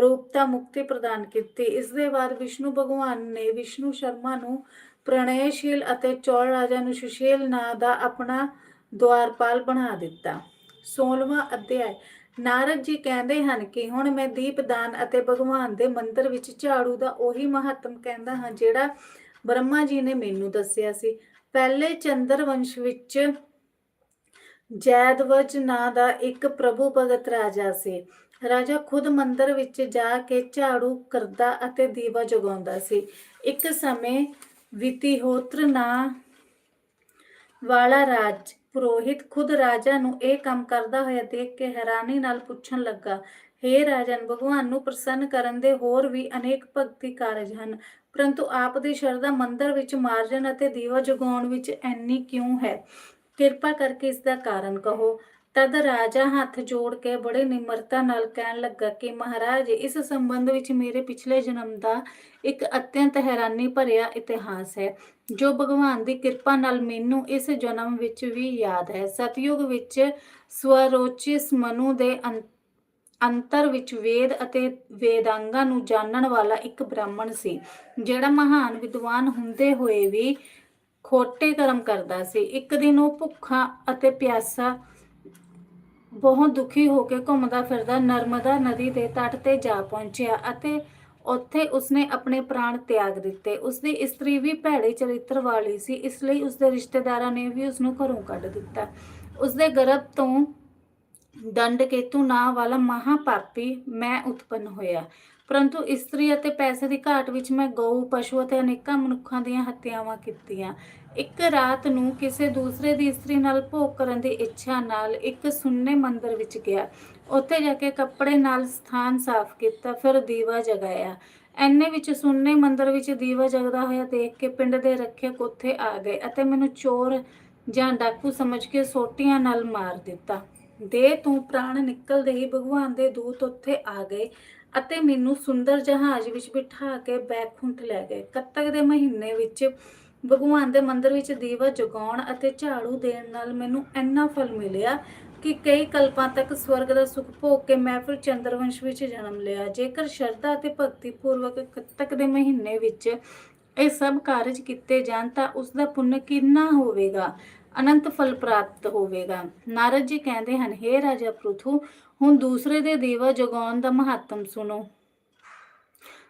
ਰੂਪਤਾ ਮੁਕਤੀ ਪ੍ਰਦਾਨ ਕੀਤੀ। ਇਸ ਦੇ ਬਾਅਦ ਵਿਸ਼ਨੂੰ ਭਗਵਾਨ ਨੇ ਵਿਸ਼ਨੂੰ ਸ਼ਰਮਾ ਨੂੰ ਪ੍ਰਣਯਸ਼ੀਲ ਅਤੇ ਚੌਲ ਰਾਜਾ ਨੂੰ ਸੁਸ਼ੀਲ ਨਾਂ ਦਾ ਆਪਣਾ ਦੁਆਰਪਾਲ ਬਣਾ ਦਿੱਤਾ। 16ਵਾਂ ਅਧਿਆਇ। ਨਾਰਦ ਜੀ ਕਹਿੰਦੇ ਹਨ ਕਿ ਹੁਣ ਮੈਂ ਦੀਪਦਾਨ ਅਤੇ ਭਗਵਾਨ ਦੇ ਮੰਦਰ ਵਿੱਚ ਝਾੜੂ ਦਾ ਉਹੀ ਮਹੱਤਮ ਕਹਿੰਦਾ ਹਾਂ ਜਿਹੜਾ ਬ੍ਰਹਮਾ ਜੀ ਨੇ ਮੈਨੂੰ ਦੱਸਿਆ ਸੀ। ਪਹਿਲੇ ਚੰਦਰ ਵੰਸ਼ ਵਿੱਚ ਜੈਦਵਜ ਨਾਂ ਦਾ ਇੱਕ ਪ੍ਰਭੂ ਭਗਤ ਰਾਜਾ ਸੀ। ਰਾਜਾ ਖੁਦ ਮੰਦਰ ਵਿੱਚ ਜਾ ਕੇ ਝਾੜੂ ਕਰਦਾ ਅਤੇ ਦੀਵਾ ਜਗਾਉਂਦਾ ਸੀ। ਇੱਕ ਸਮੇਂ ਵਿਤਿਹੋਤਰ ਨਾਂ ਵਾਲਾ ਰਾਜ ਪੁਰੋਹਿਤ ਖੁਦ ਰਾਜਾ ਨੂੰ ਇਹ ਕੰਮ ਕਰਦਾ ਹੋਇਆ ਦੇਖ ਕੇ ਹੈਰਾਨੀ ਨਾਲ ਪੁੱਛਣ ਲੱਗਾ हे ਰਾਜਨ, ਭਗਵਾਨ ਨੂੰ ਪ੍ਰਸੰਨ ਕਰਨ ਦੇ ਹੋਰ ਵੀ ਅਨੇਕ ਭਗਤੀ ਕਾਰਜ ਹਨ, ਪਰੰਤੂ ਆਪ ਦੀ ਸ਼ਰਧਾ ਮੰਦਰ ਵਿੱਚ ਮਾਰਜਨ ਅਤੇ ਦੀਵਾ ਜਗਾਉਣ ਵਿੱਚ ਐਨੀ ਕਿਉਂ ਹੈ? ਕਿਰਪਾ ਕਰਕੇ ਇਸ ਦਾ ਕਾਰਨ ਕਹੋ। ਤਦ ਰਾਜਾ ਹੱਥ ਜੋੜ ਕੇ ਬੜੇ ਨਿਮਰਤਾ ਨਾਲ ਕਹਿਣ ਲੱਗਾ ਕਿ ਮਹਾਰਾਜ, ਇਸ ਸੰਬੰਧ ਵਿੱਚ ਮੇਰੇ ਪਿਛਲੇ ਜਨਮ ਦਾ ਇੱਕ ਅਤਿਅੰਤ ਹੈਰਾਨੀ ਭਰਿਆ ਇਤਿਹਾਸ ਹੈ, ਜੋ ਭਗਵਾਨ ਦੀ ਕਿਰਪਾ ਨਾਲ ਮੈਨੂੰ ਇਸ ਜਨਮ ਵਿੱਚ ਵੀ ਯਾਦ ਹੈ। ਸਤਯੁਗ ਵਿੱਚ ਸਵਰੋਚਿਸ ਮਨੂ ਦੇ ਅੰਤਰ ਵਿੱਚ ਵੇਦ ਅਤੇ ਵੇਦਾਂਗਾਂ ਨੂੰ ਜਾਣਨ ਵਾਲਾ ਇੱਕ ਬ੍ਰਾਹਮਣ ਸੀ, ਜਿਹੜਾ ਮਹਾਨ ਵਿਦਵਾਨ ਹੁੰਦੇ ਹੋਏ ਵੀ ਖੋਟੇ ਕਰਮ ਕਰਦਾ ਸੀ। ਇੱਕ ਦਿਨ ਉਹ ਭੁੱਖਾ ਅਤੇ ਪਿਆਸਾ ਬਹੁਤ ਦੁਖੀ ਹੋ ਕੇ ਘੁੰਮਦਾ ਫਿਰਦਾ ਨਰਮਦਾ ਨਦੀ ਦੇ ਤੱਟ ਤੇ ਜਾ ਪਹੁੰਚਿਆ ਅਤੇ ਉੱਥੇ ਉਸਨੇ ਆਪਣੇ ਪ੍ਰਾਣ ਤਿਆਗ ਦਿੱਤੇ। ਉਸਦੀ ਇਸਤਰੀ ਵੀ ਭੈੜੇ ਚਰਿੱਤਰ ਵਾਲੀ ਸੀ, ਇਸ ਲਈ ਉਸਦੇ ਰਿਸ਼ਤੇਦਾਰਾਂ ਨੇ ਵੀ ਉਸਨੂੰ ਘਰੋਂ ਕੱਢ ਦਿੱਤਾ। ਉਸਦੇ ਗਰਭ ਤੋਂ ਦੰਡ ਕੇਤੂ ਨਾਂ ਵਾਲਾ ਮਹਾਪਾਪੀ ਮੈਂ ਉਤਪੰਨ ਹੋਇਆ। ਪਰੰਤੂ ਇਸਤਰੀ ਅਤੇ ਪੈਸੇ ਦੀ ਘਾਟ ਵਿੱਚ ਮੈਂ ਗਊ, ਪਸ਼ੂ ਅਤੇ ਅਨੇਕਾਂ ਮਨੁੱਖਾਂ ਦੀਆਂ ਹੱਤਿਆਵਾਂ ਕੀਤੀਆਂ। ਇੱਕ ਰਾਤ ਨੂੰ ਕਿਸੇ ਦੂਸਰੇ ਦੀ ਇਸਤਰੀ ਨਾਲ ਭੋਗ ਕਰਨ ਦੀ ਇੱਛਾ ਨਾਲ ਇੱਕ ਸੁੰਨੇ ਮੰਦਰ ਵਿੱਚ ਗਿਆ। ਉੱਥੇ ਜਾ ਕੇ ਕੱਪੜੇ ਨਾਲ ਸਥਾਨ ਸਾਫ਼ ਕੀਤਾ, ਫਿਰ ਦੀਵਾ ਜਗਾਇਆ। ਐਨੇ ਵਿੱਚ ਸੁੰਨੇ ਮੰਦਰ ਵਿੱਚ ਦੀਵਾ ਜਗਦਾ ਹੋਇਆ ਦੇਖ ਕੇ ਪਿੰਡ ਦੇ ਰੱਖਿਅਕ ਉੱਥੇ ਆ ਗਏ ਅਤੇ ਮੈਨੂੰ ਚੋਰ ਜਾਂ ਡਾਕੂ ਸਮਝ ਕੇ ਸੋਟੀਆਂ ਨਾਲ ਮਾਰ ਦਿੱਤਾ। ਦੇ ਤੂੰ ਪ੍ਰਾਣ ਨਿਕਲਦੇ ਹੀ ਭਗਵਾਨ ਦੇ ਦੂਤ ਉੱਥੇ ਆ ਗਏ ਅਤੇ ਮੈਨੂੰ ਸੁੰਦਰ ਜਹਾਜ਼ ਵਿੱਚ ਬਿਠਾ ਕੇ ਬੈਕੁੰਠ ਲੈ ਗਏ। ਕੱਤਕ ਦੇ ਮਹੀਨੇ ਵਿੱਚ ਭਗਵਾਨ ਦੇ ਮੰਦਰ ਵਿੱਚ ਦੀਵਾ ਜਗਾਉਣ ਅਤੇ ਝਾੜੂ ਦੇਣ ਨਾਲ ਮੈਨੂੰ ਇੰਨਾ ਫਲ ਮਿਲਿਆ ਕਿ ਕਈ ਕਲਪਾਂ ਤੱਕ ਸਵਰਗ ਦਾ ਸੁਖ ਭੋਗ ਕੇ ਮੈਂ ਫਿਰ ਚੰਦਰਵੰਸ਼ ਵਿੱਚ ਜਨਮ ਲਿਆ। ਜੇਕਰ ਸ਼ਰਧਾ ਅਤੇ ਭਗਤੀ ਪੂਰਵਕ ਕੱਤਕ ਦੇ ਮਹੀਨੇ ਵਿੱਚ ਇਹ ਸਭ ਕਾਰਜ ਕੀਤੇ ਜਾਣ ਤਾਂ ਉਸ ਦਾ ਪੁੰਨ ਕਿੰਨਾ ਹੋਵੇਗਾ? ਅਨੰਤ ਫਲ ਪ੍ਰਾਪਤ ਹੋਵੇਗਾ। ਨਾਰਦ ਜੀ ਕਹਿੰਦੇ ਹਨ हे ਰਾਜਾ ਪ੍ਰਥੂ ਹੁਣ ਦੂਸਰੇ ਦੇ ਦੀਵਾ ਜਗਾਉਣ ਦਾ ਮਹੱਤਮ ਸੁਣੋ।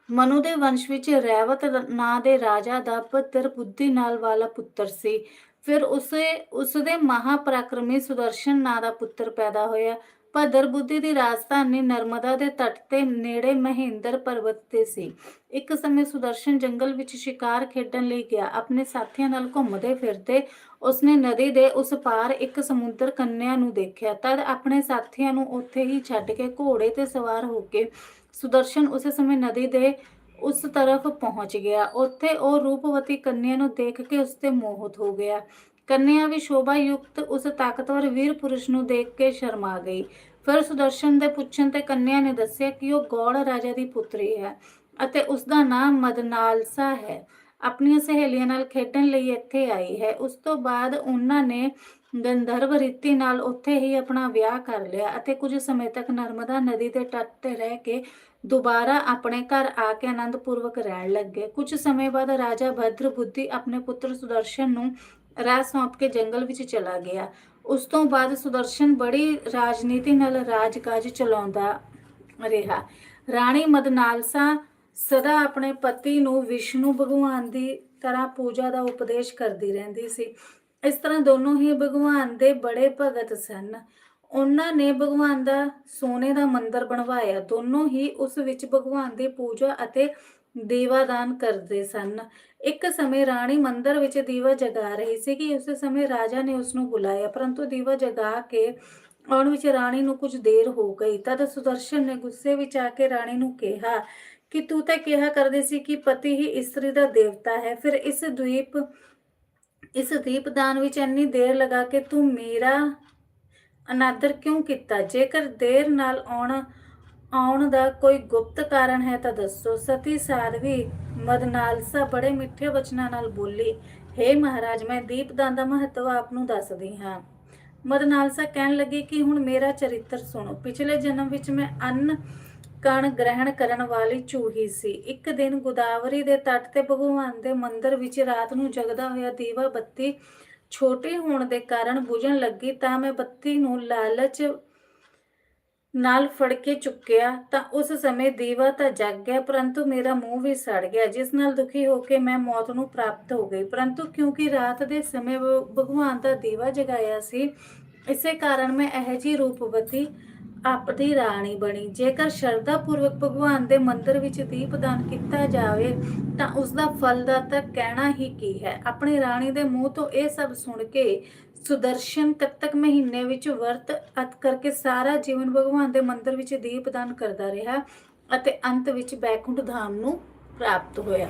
ਮਨੂ ਦੇ ਵੰਸ਼ ਵਿੱਚ ਰੈਵਤ ਨਾਂ ਦੇ ਰਾਜਾ ਦਾ ਪੁੱਤਰ ਬੁੱਧੀ ਨਾਲ ਵਾਲਾ ਪੁੱਤਰ ਸੀ। ਫਿਰ ਉਸੇ, ਉਸਦੇ ਮਹਾਪਰਾਕਰਮੀ ਸੁਦਰਸ਼ਨ ਨਾਂ ਦਾ ਪੁੱਤਰ ਪੈਦਾ ਹੋਇਆ। ਭਦਰ ਬੁੱਧੀ ਦੀ ਰਾਜਧਾਨੀ ਨਰਮਦਾ ਦੇ ਤੱਟ ਤੇ ਨੇੜੇ ਮਹੇਂਦਰ ਪਰਬਤ ਤੇ ਸੀ। ਇੱਕ ਸਮੇਂ ਸੁਦਰਸ਼ਨ ਜੰਗਲ ਵਿੱਚ ਸ਼ਿਕਾਰ ਖੇਡਣ ਲਈ ਗਿਆ। ਆਪਣੇ ਸਾਥੀਆਂ ਨਾਲ ਘੁੰਮਦੇ ਫਿਰਦੇ ਉਸਨੇ ਨਦੀ ਦੇ ਉਸ ਪਾਰ ਇੱਕ ਸਮੁੰਦਰ ਕੰਨਿਆ ਨੂੰ ਦੇਖਿਆ। ਤਦ ਆਪਣੇ ਸਾਥੀਆਂ ਨੂੰ ਉੱਥੇ ਹੀ ਛੱਡ ਕੇ ਘੋੜੇ ਤੇ ਸਵਾਰ ਹੋ ਕੇ ਸੁਦਰਸ਼ਨ ਉਸੇ ਸਮੇਂ ਨਦੀ ਦੇ ਉਸ ਤਰਫ ਪਹੁੰਚ ਗਿਆ। ਉੱਥੇ ਉਹ ਰੂਪਵਤੀ ਕੰਨਿਆ ਨੂੰ ਦੇਖ ਕੇ ਉਸ ਤੇ ਮੋਹਿਤ ਹੋ ਗਿਆ। ਕੰਨਿਆ ਵੀ ਸ਼ੋਭਾ ਯੁਕਤ ਉਸ ਤਾਕਤਵਰ ਵੀਰ ਪੁਰਸ਼ ਨੂੰ ਦੇਖ ਕੇ ਸ਼ਰਮਾ ਗਈ। ਫਿਰ ਸੁਦਰਸ਼ਨ ਦੇ ਪੁੱਛਣ ਤੇ ਕੰਨਿਆ ਨੇ ਦੱਸਿਆ ਕਿ ਉਹ ਗੌੜ ਰਾਜਾ ਦੀ ਪੁੱਤਰੀ ਹੈ ਅਤੇ ਉਸ ਦਾ ਨਾਮ ਮਦਨਾਲਸਾ ਹੈ। ਆਪਣੀਆਂ ਸਹੇਲੀਆਂ ਨਾਲ ਖੇਡਣ ਲਈ ਇੱਥੇ ਆਈ ਹੈ। ਉਸ ਤੋਂ ਬਾਅਦ ਉਹਨਾਂ ਨੇ ਗੰਧਰਵ ਰੀਤੀ ਨਾਲ ਉੱਥੇ ਹੀ ਆਪਣਾ ਵਿਆਹ ਕਰ ਲਿਆ ਅਤੇ ਕੁਝ ਸਮੇਂ ਤੱਕ ਨਰਮਦਾ ਨਦੀ ਦੇ ਤੱਟ ਤੇ ਰਹਿ ਕੇ ਦੁਬਾਰਾ ਆਪਣੇ ਘਰ ਆ ਕੇ ਆਨੰਦਪੂਰਵਕ ਰਹਿਣ ਲੱਗੇ। ਕੁਝ ਸਮੇਂ ਬਾਅਦ ਰਾਜਾ ਭਦਰ ਬੁੱਧੀ ਆਪਣੇ ਪੁੱਤਰ ਸੁਦਰਸ਼ਨ ਨੂੰ ਰਾਜ ਸੌਂਪ ਕੇ ਜੰਗਲ ਵਿੱਚ ਚਲਾ ਗਿਆ। ਉਸ ਤੋਂ ਬਾਅਦ ਸੁਦਰਸ਼ਨ ਬੜੀ ਰਾਜਨੀਤੀ ਨਾਲ ਰਾਜਕਾਜ ਚਲਾਉਂਦਾ ਰਿਹਾ। ਰਾਣੀ ਮਦਨਾਲਸਾ ਸਦਾ ਆਪਣੇ ਪਤੀ ਨੂੰ ਵਿਸ਼ਨੂੰ ਭਗਵਾਨ ਦੀ ਤਰ੍ਹਾਂ ਪੂਜਾ ਦਾ ਉਪਦੇਸ਼ ਕਰਦੀ ਰਹਿੰਦੀ ਸੀ। ਇਸ ਤਰ੍ਹਾਂ ਦੋਨੋਂ ਹੀ ਭਗਵਾਨ ਦੇ ਬੜੇ ਭਗਤ ਸਨ। ਉਹਨਾਂ ਨੇ ਭਗਵਾਨ ਦਾ ਸੋਨੇ ਦਾ ਮੰਦਿਰ ਬਣਵਾਇਆ। ਦੋਨੋਂ ਹੀ ਉਸ ਵਿੱਚ ਭਗਵਾਨ ਦੀ ਪੂਜਾ ਅਤੇ ਦੀਵਾਦਾਨ ਕਰਦੇ ਸਨ। ਇੱਕ ਸਮੇਂ ਰਾਣੀ ਮੰਦਰ ਵਿੱਚ ਦੀਵਾ ਜਗਾ ਰਹੀ ਸੀ ਕਿ ਉਸ ਸਮੇਂ ਰਾਜਾ ਨੇ ਉਸ ਨੂੰ ਬੁਲਾਇਆ, ਪਰੰਤੂ ਦੀਵਾ ਜਗਾ ਕੇ ਆਉਣ ਵਿੱਚ ਰਾਣੀ ਨੂੰ ਕੁਝ ਦੇਰ ਹੋ ਗਈ। ਤਦ ਸੁਦਰਸ਼ਨ ਨੇ ਗੁੱਸੇ ਵਿੱਚ ਆ ਕੇ ਰਾਣੀ ਨੂੰ ਕਿਹਾ ਕਿ ਤੂੰ ਤਾਂ ਕਿਹਾ ਕਰਦੀ ਸੀ ਕਿ ਪਤੀ ਹੀ ਇਸਤਰੀ ਦਾ ਦੇਵਤਾ ਹੈ। ਫਿਰ ਇਸ ਦੀਪ ਇਸ ਦੀਪਦਾਨ ਵਿੱਚ ਇੰਨੀ ਦੇਰ ਲਗਾ ਕੇ ਤੂੰ ਮੇਰਾ ਅਨਾਦਰ ਕਿਉਂ ਕੀਤਾ? ਜੇਕਰ ਦੇਰ ਨਾਲ ਆਉਣ ਆਉਣ ਦਾ ਕੋਈ ਗੁਪਤ ਕਾਰਨ ਹੈ ਤਾਂ ਦੱਸੋ। ਸਤੀ ਸਾਧਵੀ ਮਦਨਾਲਸਾ ਬੜੇ ਮਿੱਠੇ ਬਚਨਾਂ ਨਾਲ ਬੋਲੀ हे ਮਹਾਰਾਜ, ਮੈਂ ਦੀਪਦਾਨ ਦਾ ਮਹੱਤਵ ਆਪ ਨੂੰ ਦੱਸਦੀ ਹਾਂ। ਮਦਨਾਲਸਾ ਕਹਿਣ ਲੱਗੀ ਕਿ ਹੁਣ ਮੇਰਾ ਚਰਿੱਤਰ ਸੁਣੋ। ਪਿਛਲੇ ਜਨਮ ਵਿੱਚ ਮੈਂ ਅੰਨ ਕਣ ਗ੍ਰਹਿਣ ਕਰਨ ਵਾਲੀ ਚੂਹੀ ਸੀ। ਇੱਕ ਦਿਨ ਗੋਦਾਵਰੀ ਦੇ ਤੱਟ ਤੇ ਭਗਵਾਨ ਦੇ ਮੰਦਿਰ ਵਿੱਚ ਰਾਤ ਨੂੰ ਜਗਦਾ ਹੋਇਆ ਦੀਵਾ ਬੱਤੀ ਛੋਟੀ ਹੋਣ ਦੇ ਕਾਰਨ ਬੁਝਣ ਲੱਗੀ ਤਾਂ ਮੈਂ ਬੱਤੀ ਨੂੰ ਲਾਲਚ ਨਾਲ ਫੜ ਕੇ ਚੁੱਕਿਆ ਤਾਂ ਉਸ ਸਮੇਂ ਦੀਵਾ ਤਾਂ ਜਗ ਗਿਆ, ਪਰੰਤੂ ਮੇਰਾ ਮੂੰਹ ਵੀ ਸੜ ਗਿਆ, ਜਿਸ ਨਾਲ ਦੁਖੀ ਹੋ ਕੇ ਮੈਂ ਮੌਤ ਨੂੰ ਪ੍ਰਾਪਤ ਹੋ ਗਈ। ਪਰੰਤੂ ਕਿਉਂਕਿ ਰਾਤ ਦੇ ਸਮੇਂ ਭਗਵਾਨ ਦਾ ਦੀਵਾ ਜਗਾਇਆ ਸੀ ਇਸੇ ਕਾਰਨ ਮੈਂ ਇਹ ਜੀ ਰੂਪਵਤੀ ਆਪਦੀ ਰਾਣੀ ਬਣੀ। ਜੇਕਰ ਸ਼ਰਧਾ ਪੂਰਵਕ ਭਗਵਾਨ ਦੇ ਮੰਦਿਰ ਵਿੱਚ ਦੀਪਦਾਨ ਕੀਤਾ ਜਾਵੇ, ਤਾਂ ਉਸ ਦਾ ਫਲ ਦਾ ਤਾਂ ਕਹਿਣਾ ਹੀ ਕੀ ਹੈ? ਆਪਣੀ ਰਾਣੀ ਦੇ ਮੂੰਹ ਤੋਂ ਇਹ ਸਭ ਸੁਣ ਕੇ ਸੁਦਰਸ਼ਨ ਕੱਤਕ ਮਹੀਨੇ ਵਿੱਚ ਵਰਤ ਅਤ ਕਰਕੇ ਸਾਰਾ ਜੀਵਨ ਭਗਵਾਨ ਦੇ ਮੰਦਿਰ ਵਿੱਚ ਦੀਪਦਾਨ ਕਰਦਾ ਰਿਹਾ ਅਤੇ ਅੰਤ ਵਿੱਚ ਬੈਕੁੰਠ ਧਾਮ ਨੂੰ ਪ੍ਰਾਪਤ ਹੋਇਆ।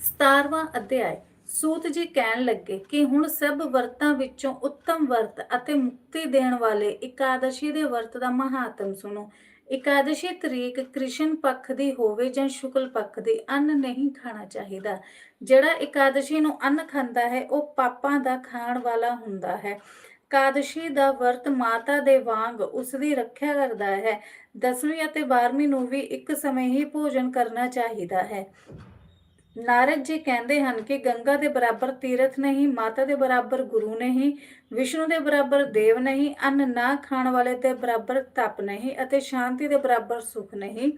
17ਵਾਂ ਅਧਿਆਇ। ਸੂਤ ਜੀ ਕਹਿਣ ਲੱਗੇ ਕਿ ਹੁਣ ਸਭ ਵਰਤਾਂ ਵਿੱਚੋਂ ਉੱਤਮ ਵਰਤ ਅਤੇ ਮੁਕਤੀ ਦੇਣ ਵਾਲੇ ਇਕਾਦਸ਼ੀ ਦੇ ਵਰਤ ਦਾ ਮਹਾਤਮ ਸੁਣੋ। ਇਕਾਦਸ਼ੀ ਤਰੀਕ ਕ੍ਰਿਸ਼ਨ ਪੱਖ ਦੀ ਹੋਵੇ ਜਾਂ ਸ਼ੁਕਲ ਪੱਖ ਦੀ, ਅੰਨ ਨਹੀਂ ਖਾਣਾ ਚਾਹੀਦਾ। ਜਿਹੜਾ ਇਕਾਦਸ਼ੀ ਨੂੰ ਅੰਨ ਖਾਂਦਾ ਹੈ, ਉਹ ਪਾਪਾਂ ਦਾ ਖਾਣ ਵਾਲਾ ਹੁੰਦਾ ਹੈ। ਇਕਾਦਸ਼ੀ ਦਾ ਵਰਤ ਮਾਤਾ ਦੇ ਵਾਂਗ ਉਸ ਦੀ ਰੱਖਿਆ ਕਰਦਾ ਹੈ। ਦਸਵੀਂ ਅਤੇ 12ਵੀਂ ਨੂੰ ਵੀ ਇੱਕ ਸਮੇਂ ਹੀ ਭੋਜਨ ਕਰਨਾ ਚਾਹੀਦਾ ਹੈ। ਨਾਰਦ ਜੀ ਕਹਿੰਦੇ ਹਨ ਕਿ ਗੰਗਾ ਦੇ ਬਰਾਬਰ ਤੀਰਥ ਨਹੀਂ, ਮਾਤਾ ਦੇ ਬਰਾਬਰ ਗੁਰੂ ਨਹੀਂ, ਵਿਸ਼ਨੂੰ ਦੇ ਬਰਾਬਰ ਦੇਵ ਨਹੀਂ, ਅੰਨ ਨਾ ਖਾਣ ਵਾਲੇ ਦੇ ਬਰਾਬਰ ਤਪ ਨਹੀਂ ਅਤੇ ਸ਼ਾਂਤੀ ਦੇ ਬਰਾਬਰ ਸੁਖ ਨਹੀਂ,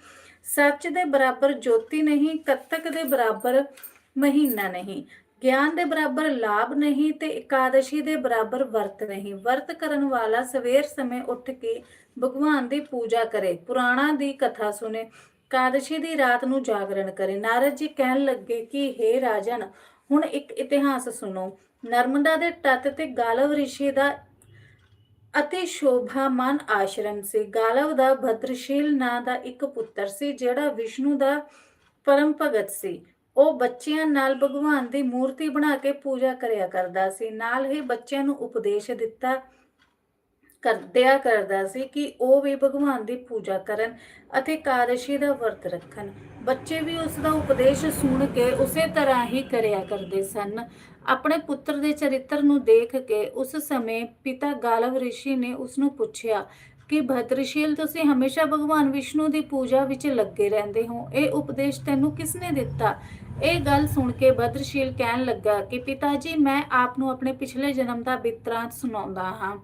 ਸੱਚ ਦੇ ਬਰਾਬਰ ਜੋਤੀ ਨਹੀਂ ਕੱਤਕ ਦੇ ਬਰਾਬਰ ਮਹੀਨਾ ਨਹੀਂ, ਗਿਆਨ ਦੇ ਬਰਾਬਰ ਲਾਭ ਨਹੀਂ ਤੇ ਇਕਾਦਸ਼ੀ ਦੇ ਬਰਾਬਰ ਵਰਤ ਨਹੀਂ। ਵਰਤ ਕਰਨ ਵਾਲਾ ਸਵੇਰ ਸਮੇਂ ਉੱਠ ਕੇ ਭਗਵਾਨ ਦੀ ਪੂਜਾ ਕਰੇ। ਪੁਰਾਣਾ ਦੀ ਕਥਾ ਸੁਨੇ ਇਕਾਦਸ਼ੀ ਦੀ ਰਾਤ ਨੂੰ ਜਾਗਰਣ ਕਰੇ। ਨਾਰਦ ਜੀ ਕਹਿਣ ਲੱਗੇ ਕਿ हे ਰਾਜਨ, ਹੁਣ ਇੱਕ ਇਤਿਹਾਸ ਸੁਣੋ। ਨਰਮਦਾ ਦੇ ਤੱਟ ਤੇ ਗਾਲਵ ਰਿਸ਼ੀ ਦਾ ਅਤੀ ਸ਼ੋਭਾਮਾਨ ਆਸ਼ਰਮ ਸੀ। ਗਾਲਵ ਦਾ ਭਦਰਸ਼ੀਲ ਨਾਂ ਦਾ ਇੱਕ ਪੁੱਤਰ ਸੀ, ਜਿਹੜਾ ਵਿਸ਼ਨੂੰ ਦਾ ਪਰਮ ਭਗਤ ਸੀ। ਉਹ ਬੱਚਿਆਂ ਨਾਲ ਭਗਵਾਨ ਦੀ ਮੂਰਤੀ ਬਣਾ ਕੇ ਪੂਜਾ ਕਰਿਆ ਕਰਦਾ ਸੀ। ਨਾਲ ਹੀ ਬੱਚਿਆਂ ਨੂੰ ਉਪਦੇਸ਼ ਦਿੱਤਾ ਕਰਦਿਆ ਕਰਦਾ ਸੀ ਕਿ ਉਹ ਵੀ ਭਗਵਾਨ ਦੀ ਪੂਜਾ ਕਰਨ ਅਤੇ ਕਾਰਸ਼ੀ ਦਾ ਵਰਤ ਰੱਖਣ। ਬੱਚੇ ਵੀ ਉਸ ਦਾ ਉਪਦੇਸ਼ ਸੁਣ ਕੇ ਉਸੇ ਤਰ੍ਹਾਂ ਹੀ ਕਰਿਆ ਕਰਦੇ ਸਨ। ਆਪਣੇ ਪੁੱਤਰ ਦੇ ਚਰਿੱਤਰ ਨੂੰ ਦੇਖ ਕੇ ਉਸ ਸਮੇਂ ਪਿਤਾ ਗਾਲਵ ਰਿਸ਼ੀ ਨੇ ਉਸ ਨੂੰ ਪੁੱਛਿਆ ਕਿ ਭਦਰਸ਼ੀਲ ਤੁਸੀਂ ਹਮੇਸ਼ਾ ਭਗਵਾਨ ਵਿਸ਼ਨੂੰ ਦੀ ਪੂਜਾ ਵਿੱਚ ਲੱਗੇ ਰਹਿੰਦੇ ਹੋ। ਇਹ ਉਪਦੇਸ਼ ਤੈਨੂੰ ਕਿਸਨੇ ਦਿੱਤਾ? ਇਹ ਗੱਲ ਸੁਣ ਕੇ ਭਦਰਸ਼ੀਲ ਕਹਿਣ ਲੱਗਾ ਕਿ, ਪਿਤਾ ਜੀ, ਮੈਂ ਆਪ ਨੂੰ ਆਪਣੇ ਪਿਛਲੇ ਜਨਮ ਦਾ ਬਿਤਰਾਂਤ ਸੁਣਾਉਂਦਾ ਹਾਂ।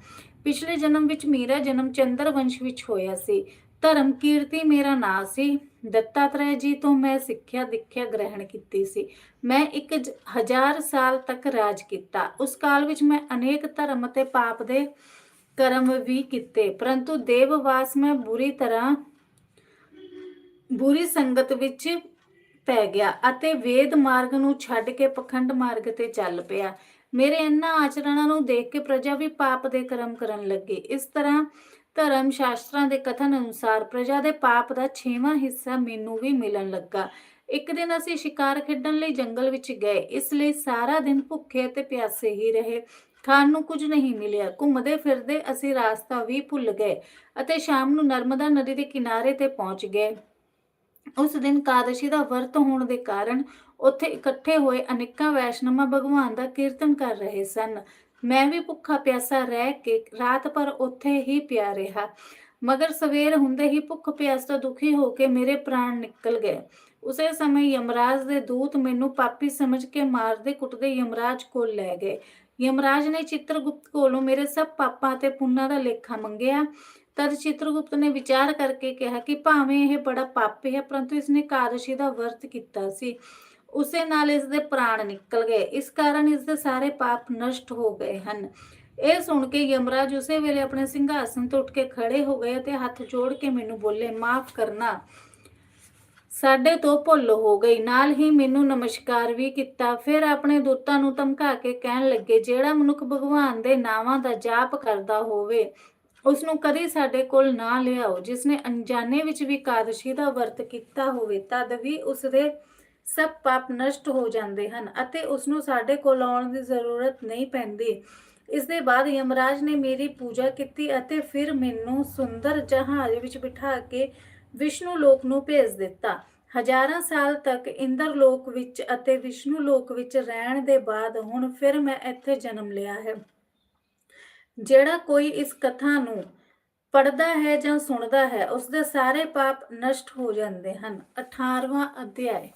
ਪਿਛਲੇ ਜਨਮ ਵਿੱਚ ਮੇਰਾ ਜਨਮ ਚੰਦਰ ਵੰਸ਼ ਵਿੱਚ ਹੋਇਆ ਸੀ। ਧਰਮ ਕੀਰਤੀ ਮੇਰਾ ਨਾਂ ਸੀ। ਦੱਤਾਤਰੇయ ਜੀ ਤੋਂ ਮੈਂ ਸਿੱਖਿਆ ਦਿੱਖਿਆ ਗ੍ਰਹਿਣ ਕੀਤੀ ਸੀ। ਮੈਂ ਇੱਕ ਜ- ਹਜ਼ਾਰ ਸਾਲ ਤੱਕ ਰਾਜ ਕੀਤਾ। ਉਸ ਕਾਲ ਵਿੱਚ ਮੈਂ ਅਨੇਕ ਧਰਮ ਅਤੇ ਪਾਪ ਦੇ ਕਰਮ ਵੀ ਕੀਤੇ। ਪਰੰਤੂ ਦੇਵਵਾਸ ਮੈਂ ਬੁਰੀ ਤਰ੍ਹਾਂ ਬੁਰੀ ਸੰਗਤ ਵਿੱਚ ਪੈ ਗਿਆ ਅਤੇ ਵੇਦ ਮਾਰਗ ਨੂੰ ਛੱਡ ਕੇ ਪਖੰਡ ਮਾਰਗ ਤੇ ਚੱਲ ਪਿਆ। ਮੇਰੇ ਇਹਨਾਂ ਆਚਰਣਾਂ ਨੂੰ ਦੇਖ ਕੇ ਪ੍ਰਜਾ ਵੀ ਪਾਪ ਦੇ ਕਰਮ ਕਰਨ ਲੱਗੀ। ਇਸ ਤਰ੍ਹਾਂ ਧਰਮ ਸ਼ਾਸਤਰਾਂ ਦੇ ਕਥਨ ਅਨੁਸਾਰ ਪ੍ਰਜਾ ਦੇ ਪਾਪ ਦਾ 6ਵਾਂ ਹਿੱਸਾ ਮੈਨੂੰ ਵੀ ਮਿਲਣ ਲੱਗਾ। ਇੱਕ ਦਿਨ ਅਸੀਂ ਸ਼ਿਕਾਰ ਖੇਡਣ ਲਈ ਜੰਗਲ ਵਿੱਚ ਗਏ। ਇਸ ਲਈ ਸਾਰਾ ਦਿਨ ਭੁੱਖੇ ਤੇ ਪਿਆਸੇ ਹੀ ਰਹੇ। ਖਾਣ ਨੂੰ ਕੁਝ ਨਹੀਂ ਮਿਲਿਆ। ਘੁੰਮਦੇ ਫਿਰਦੇ ਅਸੀਂ ਰਾਸਤਾ ਵੀ ਭੁੱਲ ਗਏ ਅਤੇ ਸ਼ਾਮ ਨੂੰ ਨਰਮਦਾ ਨਦੀ ਦੇ ਕਿਨਾਰੇ ਤੇ ਪਹੁੰਚ ਗਏ। ਉਸ ਦਿਨ ਕਾਦਸ਼ੀ ਦਾ ਵਰਤ ਹੋਣ ਦੇ ਕਾਰਨ ਉੱਥੇ ਇਕੱਠੇ ਹੋਏ ਅਨੇਕਾਂ ਵੈਸ਼ਨਵਾ ਭਗਵਾਨ ਦਾ ਕੀਰਤਨ ਕਰ ਰਹੇ ਸਨ। ਮੈਂ ਵੀ ਭੁੱਖਾ ਪਿਆਸਾ ਰਹਿ ਕੇ ਰਾਤ ਭਰ ਉੱਥੇ ਹੀ ਪਿਆ ਰਿਹਾ। ਮਗਰ ਸਵੇਰ ਹੁੰਦੇ ਹੀ ਭੁੱਖ ਪਿਆਸ ਤੋਂ ਦੁਖੀ ਹੋ ਕੇ ਮੇਰੇ ਪ੍ਰਾਣ ਨਿਕਲ ਗਏ। ਉਸੇ ਸਮੇਂ ਯਮਰਾਜ ਦੇ ਦੂਤ ਮੈਨੂੰ ਪਾਪੀ ਸਮਝ ਕੇ ਮਾਰਦੇ ਕੁੱਟਦੇ ਯਮਰਾਜ ਕੋਲ ਲੈ ਗਏ। ਯਮਰਾਜ ਨੇ ਚਿੱਤਰਗੁਪਤ ਕੋਲੋਂ ਮੇਰੇ ਸਭ ਪਾਪਾਂ ਤੇ ਪੁੰਨਾਂ ਦਾ ਲੇਖਾ ਮੰਗਿਆ। ਤਦ ਚਿੱਤਰਗੁਪਤ ਨੇ ਵਿਚਾਰ ਕਰਕੇ ਕਿਹਾ ਕਿ ਭਾਵੇਂ ਇਹ ਬੜਾ ਪਾਪੀ ਹੈ, ਪਰੰਤੂ ਇਸਨੇ ਕਾਦਸ਼ੀ ਦਾ ਵਰਤ ਕੀਤਾ ਸੀ। ਉਸੇ ਨਾਲ ਇਸ ਦੇ ਪ੍ਰਾਣ ਨਿਕਲ ਗਏ। ਇਸ ਕਾਰਨ ਇਸ ਦੇ ਸਾਰੇ ਪਾਪ ਨਸ਼ਟ ਹੋ ਗਏ ਹਨ। ਇਹ ਸੁਣ ਕੇ ਯਮਰਾਜ ਉਸੇ ਵੇਲੇ ਆਪਣੇ ਸਿੰਘਾਸਨ ਤੋਂ ਉੱਠ ਕੇ ਖੜੇ ਹੋ ਗਏ ਤੇ ਹੱਥ ਜੋੜ ਕੇ ਮੈਨੂੰ ਬੋਲੇ, ਮਾਫ ਕਰਨਾ। ਸਾਡੇ ਤੋਂ ਭੁੱਲ ਹੋ ਗਈ। ਨਾਲ ਹੀ ਮੈਨੂੰ ਨਮਸਕਾਰ ਵੀ ਕੀਤਾ। ਫਿਰ ਆਪਣੇ ਦੂਤਾਂ ਨੂੰ ਧਮਕਾ ਕੇ ਕਹਿਣ ਲੱਗੇ, ਜਿਹੜਾ ਮਨੁੱਖ ਭਗਵਾਨ ਦੇ ਨਾਵਾਂ ਦਾ ਜਾਪ ਕਰਦਾ ਹੋਵੇ ਉਸ ਨੂੰ ਕਦੇ ਸਾਡੇ ਕੋਲ ਨਾ ਲਿਆਓ ਜਿਸ ਨੇ ਅਣਜਾਣੇ ਵਿੱਚ ਵੀ ਕਾਦਸ਼ੀ ਦਾ ਵਰਤ ਕੀਤਾ ਹੋਵੇ, ਤਦ ਵੀ ਉਸ ਦੇ ਸਭ ਪਾਪ ਨਸ਼ਟ ਹੋ ਜਾਂਦੇ ਹਨ ਅਤੇ ਉਸ ਨੂੰ ਸਾਡੇ ਕੋਲ ਆਉਣ ਦੀ ਜ਼ਰੂਰਤ ਨਹੀਂ ਪੈਂਦੀ। ਇਸ ਦੇ ਬਾਅਦ ਯਮਰਾਜ ਨੇ ਮੇਰੀ ਪੂਜਾ ਕੀਤੀ ਅਤੇ ਫਿਰ ਮੈਨੂੰ ਸੁੰਦਰ ਜਹਾਜ਼ ਵਿੱਚ ਬਿਠਾ ਕੇ ਵਿਸ਼ਨੂੰ ਲੋਕ ਨੂੰ ਭੇਜ ਦਿੱਤਾ। ਹਜ਼ਾਰਾਂ ਸਾਲ ਤੱਕ ਇੰਦਰ ਲੋਕ ਵਿੱਚ ਅਤੇ ਵਿਸ਼ਨੂੰ ਲੋਕ ਵਿੱਚ ਰਹਿਣ ਦੇ ਬਾਅਦ ਹੁਣ ਫਿਰ ਮੈਂ ਇੱਥੇ ਜਨਮ ਲਿਆ ਹੈ। ਜਿਹੜਾ ਕੋਈ ਇਸ ਕਥਾ ਨੂੰ ਪੜਦਾ ਹੈ ਜਾਂ ਸੁਣਦਾ ਹੈ ਉਸ ਦੇ ਸਾਰੇ ਪਾਪ ਨਸ਼ਟ ਹੋ ਜਾਂਦੇ ਹਨ। 18ਵਾਂ ਅਧਿਆਇ।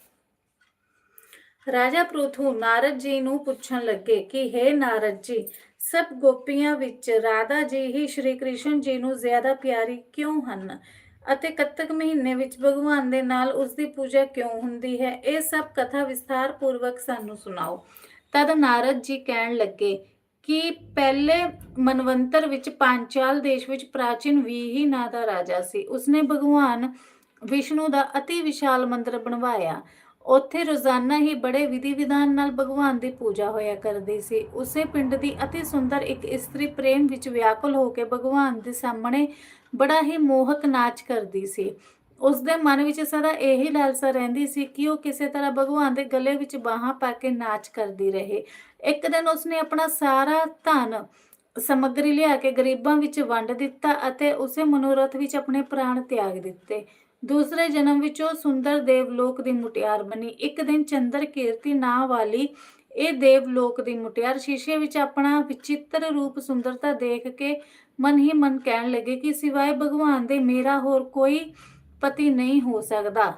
ਰਾਜਾ ਪ੍ਰੁਥੂ ਨਾਰਦ ਜੀ ਨੂੰ ਪੁੱਛਣ ਲੱਗੇ ਕਿ हे ਨਾਰਦ ਜੀ, ਸਭ ਗੋਪੀਆਂ ਵਿੱਚ ਰਾਧਾ ਜੀ ਹੀ ਸ਼੍ਰੀ ਕ੍ਰਿਸ਼ਨ ਜੀ ਨੂੰ ਜ਼ਿਆਦਾ ਪਿਆਰੀ ਕਿਉਂ ਹਨ? ਅਤੇ ਕੱਤਕ ਮਹੀਨੇ ਵਿੱਚ ਭਗਵਾਨ ਦੇ ਨਾਲ ਉਸ ਦੀ ਪੂਜਾ ਕਿਉਂ ਹੁੰਦੀ ਹੈ? ਇਹ ਸਭ ਕਥਾ ਵਿਸਥਾਰ ਪੂਰਵਕ ਸਾਨੂੰ ਸੁਣਾਓ। ਤਦ ਨਾਰਦ ਜੀ ਕਹਿਣ ਲੱਗੇ ਕਿ ਪਹਿਲੇ ਮਨਵੰਤਰ ਵਿੱਚ ਪਾਂਚਾਲ ਦੇਸ਼ ਵਿੱਚ ਪ੍ਰਾਚੀਨ ਵੀਹੀ ਨਾਂ ਦਾ ਰਾਜਾ ਸੀ। ਉਸਨੇ ਭਗਵਾਨ ਵਿਸ਼ਨੂੰ ਦਾ ਅਤੀ ਵਿਸ਼ਾਲ ਮੰਦਿਰ ਬਣਵਾਇਆ। ਉੱਥੇ ਰੋਜ਼ਾਨਾ ਹੀ ਬੜੇ ਵਿਧੀ ਵਿਧਾਨ ਨਾਲ ਭਗਵਾਨ ਦੀ ਪੂਜਾ ਹੋਇਆ ਕਰਦੀ ਸੀ। ਉਸੇ ਪਿੰਡ ਦੀ ਅਤੀ ਸੁੰਦਰ ਇੱਕ ਇਸਤਰੀ ਪ੍ਰੇਮ ਵਿੱਚ ਵਿਆਕੁਲ ਹੋ ਕੇ ਭਗਵਾਨ ਦੇ ਸਾਹਮਣੇ ਬੜਾ ਹੀ ਮੋਹਕ ਨਾਚ ਕਰਦੀ ਸੀ। ਉਸ ਦੇ ਮਨ ਵਿੱਚ ਸਦਾ ਇਹੀ ਲਾਲਸਾ ਰਹਿੰਦੀ ਸੀ ਕਿ ਉਹ ਕਿਸੇ ਤਰ੍ਹਾਂ ਭਗਵਾਨ ਦੇ ਗਲੇ ਵਿੱਚ ਬਾਹਾਂ ਪਾ ਕੇ ਨਾਚ ਕਰਦੀ ਰਹੇ। ਇੱਕ ਦਿਨ ਉਸਨੇ ਆਪਣਾ ਸਾਰਾ ਧਨ, ਸਮੱਗਰੀ ਲਿਆ ਕੇ ਗਰੀਬਾਂ ਵਿੱਚ ਵੰਡ ਦਿੱਤਾ ਅਤੇ ਉਸੇ ਮਨੋਰਥ ਵਿੱਚ ਆਪਣੇ ਪ੍ਰਾਣ ਤਿਆਗ ਦਿੱਤੇ। ਦੂਸਰੇ ਜਨਮ ਵਿੱਚ ਉਹ ਸੁੰਦਰ ਦੇਵਲੋਕ ਦੀ ਮੁਟਿਆਰ ਬਣੀ। ਇੱਕ ਦਿਨ ਚੰਦਰ ਕੀਰਤੀ ਨਾਂ ਵਾਲੀ ਇਹ ਦੇਵਲੋਕ ਦੀ ਮੁਟਿਆਰ ਸ਼ੀਸ਼ੇ ਵਿੱਚ ਆਪਣਾ ਵਿਚਿੱਤਰ ਰੂਪ ਸੁੰਦਰਤਾ ਦੇਖ ਕੇ ਮਨ ਹੀ ਮਨ ਕਹਿਣ ਲੱਗੇ ਕਿ ਸਿਵਾਏ ਭਗਵਾਨ ਦੇ ਮੇਰਾ ਹੋਰ ਕੋਈ ਪਤੀ ਨਹੀਂ ਹੋ ਸਕਦਾ।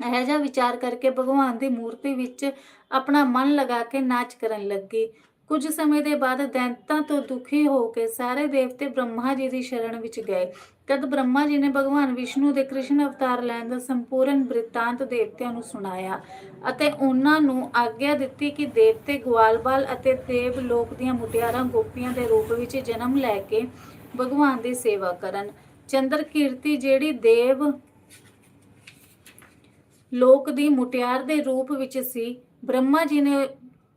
ਇਹ ਜਿਹਾ ਵਿਚਾਰ ਕਰਕੇ ਭਗਵਾਨ ਦੀ ਮੂਰਤੀ ਵਿੱਚ ਆਪਣਾ ਮਨ ਲਗਾ ਕੇ ਨਾਚ ਕਰਨ ਲੱਗੀ। ਕੁਝ ਸਮੇਂ ਦੇ ਬਾਅਦ ਦੈਂਤਾਂ ਤੋਂ ਦੁਖੀ ਹੋ ਕੇ ਸਾਰੇ ਦੇਵਤੇ ਬ੍ਰਹਮਾ ਜੀ ਦੀ ਸ਼ਰਣ ਵਿੱਚ ਗਏ। ਤਦ ਬ੍ਰਹਮਾ ਜੀ ਨੇ ਭਗਵਾਨ ਵਿਸ਼ਨੂੰ ਦੇ ਕ੍ਰਿਸ਼ਨ ਅਵਤਾਰ ਲੈਣ ਦਾ ਸੰਪੂਰਨ ਬ੍ਰਿਤਾਂਤ ਦੇਵਤਿਆਂ ਨੂੰ ਸੁਣਾਇਆ ਅਤੇ ਉਹਨਾਂ ਨੂੰ ਆਗਿਆ ਦਿੱਤੀ ਕਿ ਦੇਵਤੇ ਗਵਾਲਬਾਲ ਅਤੇ ਦੇਵ ਲੋਕ ਦੀਆਂ ਮੁਟਿਆਰਾਂ ਗੋਪੀਆਂ ਦੇ ਰੂਪ ਵਿੱਚ ਜਨਮ ਲੈ ਕੇ ਭਗਵਾਨ ਦੀ ਸੇਵਾ ਕਰਨ। ਚੰਦਰ ਕੀਰਤੀ ਜਿਹੜੀ ਦੇਵ ਲੋਕ ਦੀ ਮੁਟਿਆਰ ਦੇ ਰੂਪ ਵਿੱਚ ਸੀ, ਬ੍ਰਹਮਾ ਜੀ ਨੇ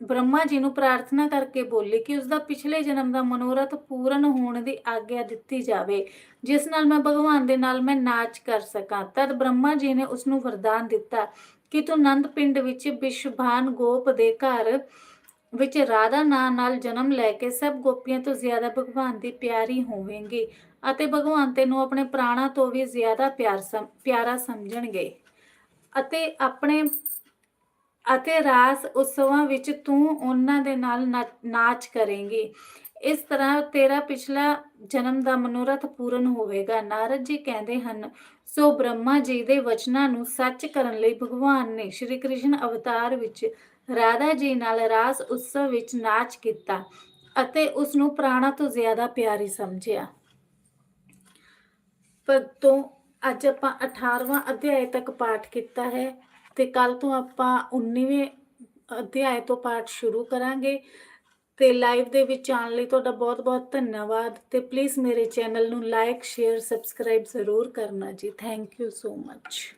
ਬ੍ਰਹਮਾ ਜੀ ਨੂੰ ਪ੍ਰਾਰਥਨਾ ਕਰਕੇ ਬੋਲੀ ਕਿ ਉਸ ਦਾ ਪਿਛਲੇ ਜਨਮ ਦਾ ਮਨੋਰਥ ਪੂਰਨ ਹੋਣ ਦੀ ਆਗਿਆ ਦਿੱਤੀ ਜਾਵੇ, ਜਿਸ ਨਾਲ ਮੈਂ ਭਗਵਾਨ ਦੇ ਨਾਲ ਮੈਂ ਨਾਚ ਕਰ ਸਕਾਂ। ਤਦ ਬ੍ਰਹਮਾ ਜੀ ਨੇ ਉਸ ਨੂੰ ਵਰਦਾਨ ਦਿੱਤਾ ਕਿ ਤੂੰ ਨੰਦ ਪਿੰਡ ਵਿੱਚ ਵਿਸ਼ਵਾਨ ਗੋਪ ਦੇ ਘਰ ਵਿੱਚ ਰਾਧਾ ਨਾਂ ਨਾਲ ਜਨਮ ਲੈ ਕੇ ਸਭ ਗੋਪੀਆਂ ਤੋਂ ਜ਼ਿਆਦਾ ਭਗਵਾਨ ਦੀ ਪਿਆਰੀ ਹੋਵੇਂਗੀ। ਅਤੇ ਭਗਵਾਨ ਤੈਨੂੰ ਆਪਣੇ ਪ੍ਰਾਣਾ ਤੋਂ ਵੀ ਜ਼ਿਆਦਾ ਪਿਆਰ ਸਮ- ਪਿਆਰਾ ਸਮਝਣਗੇ। ਅਤੇ ਆਪਣੇ, ਅਤੇ ਰਾਸ ਉਤਸਵਾਂ ਵਿੱਚ ਤੂੰ ਉਹਨਾਂ ਦੇ ਨਾਲ ਨਾਚ ਕਰੇਂਗੀ। ਇਸ ਤਰ੍ਹਾਂ ਤੇਰਾ ਪਿਛਲਾ ਜਨਮ ਦਾ ਮਨੋਰਥ ਪੂਰਨ ਹੋਵੇਗਾ। ਨਾਰਦ ਜੀ ਕਹਿੰਦੇ ਹਨ, ਸੋ ਬ੍ਰਹਮਾ ਜੀ ਦੇ ਵਚਨਾਂ ਨੂੰ ਸੱਚ ਕਰਨ ਲਈ ਭਗਵਾਨ ਨੇ ਸ਼੍ਰੀ ਕ੍ਰਿਸ਼ਨ ਅਵਤਾਰ ਵਿੱਚ ਰਾਧਾ ਜੀ ਨਾਲ ਰਾਸ ਉਤਸਵ ਵਿੱਚ ਨਾਚ ਕੀਤਾ ਅਤੇ ਉਸ ਨੂੰ ਪ੍ਰਾਣਾ ਤੋਂ ਜ਼ਿਆਦਾ ਪਿਆਰੀ ਸਮਝਿਆ। ਪਰ ਤੋਂ ਅੱਜ ਆਪਾਂ 18ਵਾਂ ਅਧਿਆਇ ਤੱਕ ਪਾਠ ਕੀਤਾ ਹੈ ਤੇ ਕੱਲ ਤੋਂ ਆਪਾਂ 19ਵੇਂ ਅਧਿਆਇ ਤੋਂ ਪਾਠ ਸ਼ੁਰੂ ਕਰਾਂਗੇ। ਤੇ ਲਾਈਵ ਦੇ ਵਿੱਚ ਆਉਣ ਲਈ ਤੁਹਾਡਾ ਬਹੁਤ-ਬਹੁਤ ਧੰਨਵਾਦ ਤੇ ਪਲੀਜ਼ ਮੇਰੇ ਚੈਨਲ ਨੂੰ ਲਾਈਕ ਸ਼ੇਅਰ ਸਬਸਕ੍ਰਾਈਬ ਜ਼ਰੂਰ ਕਰਨਾ ਜੀ। Thank you so much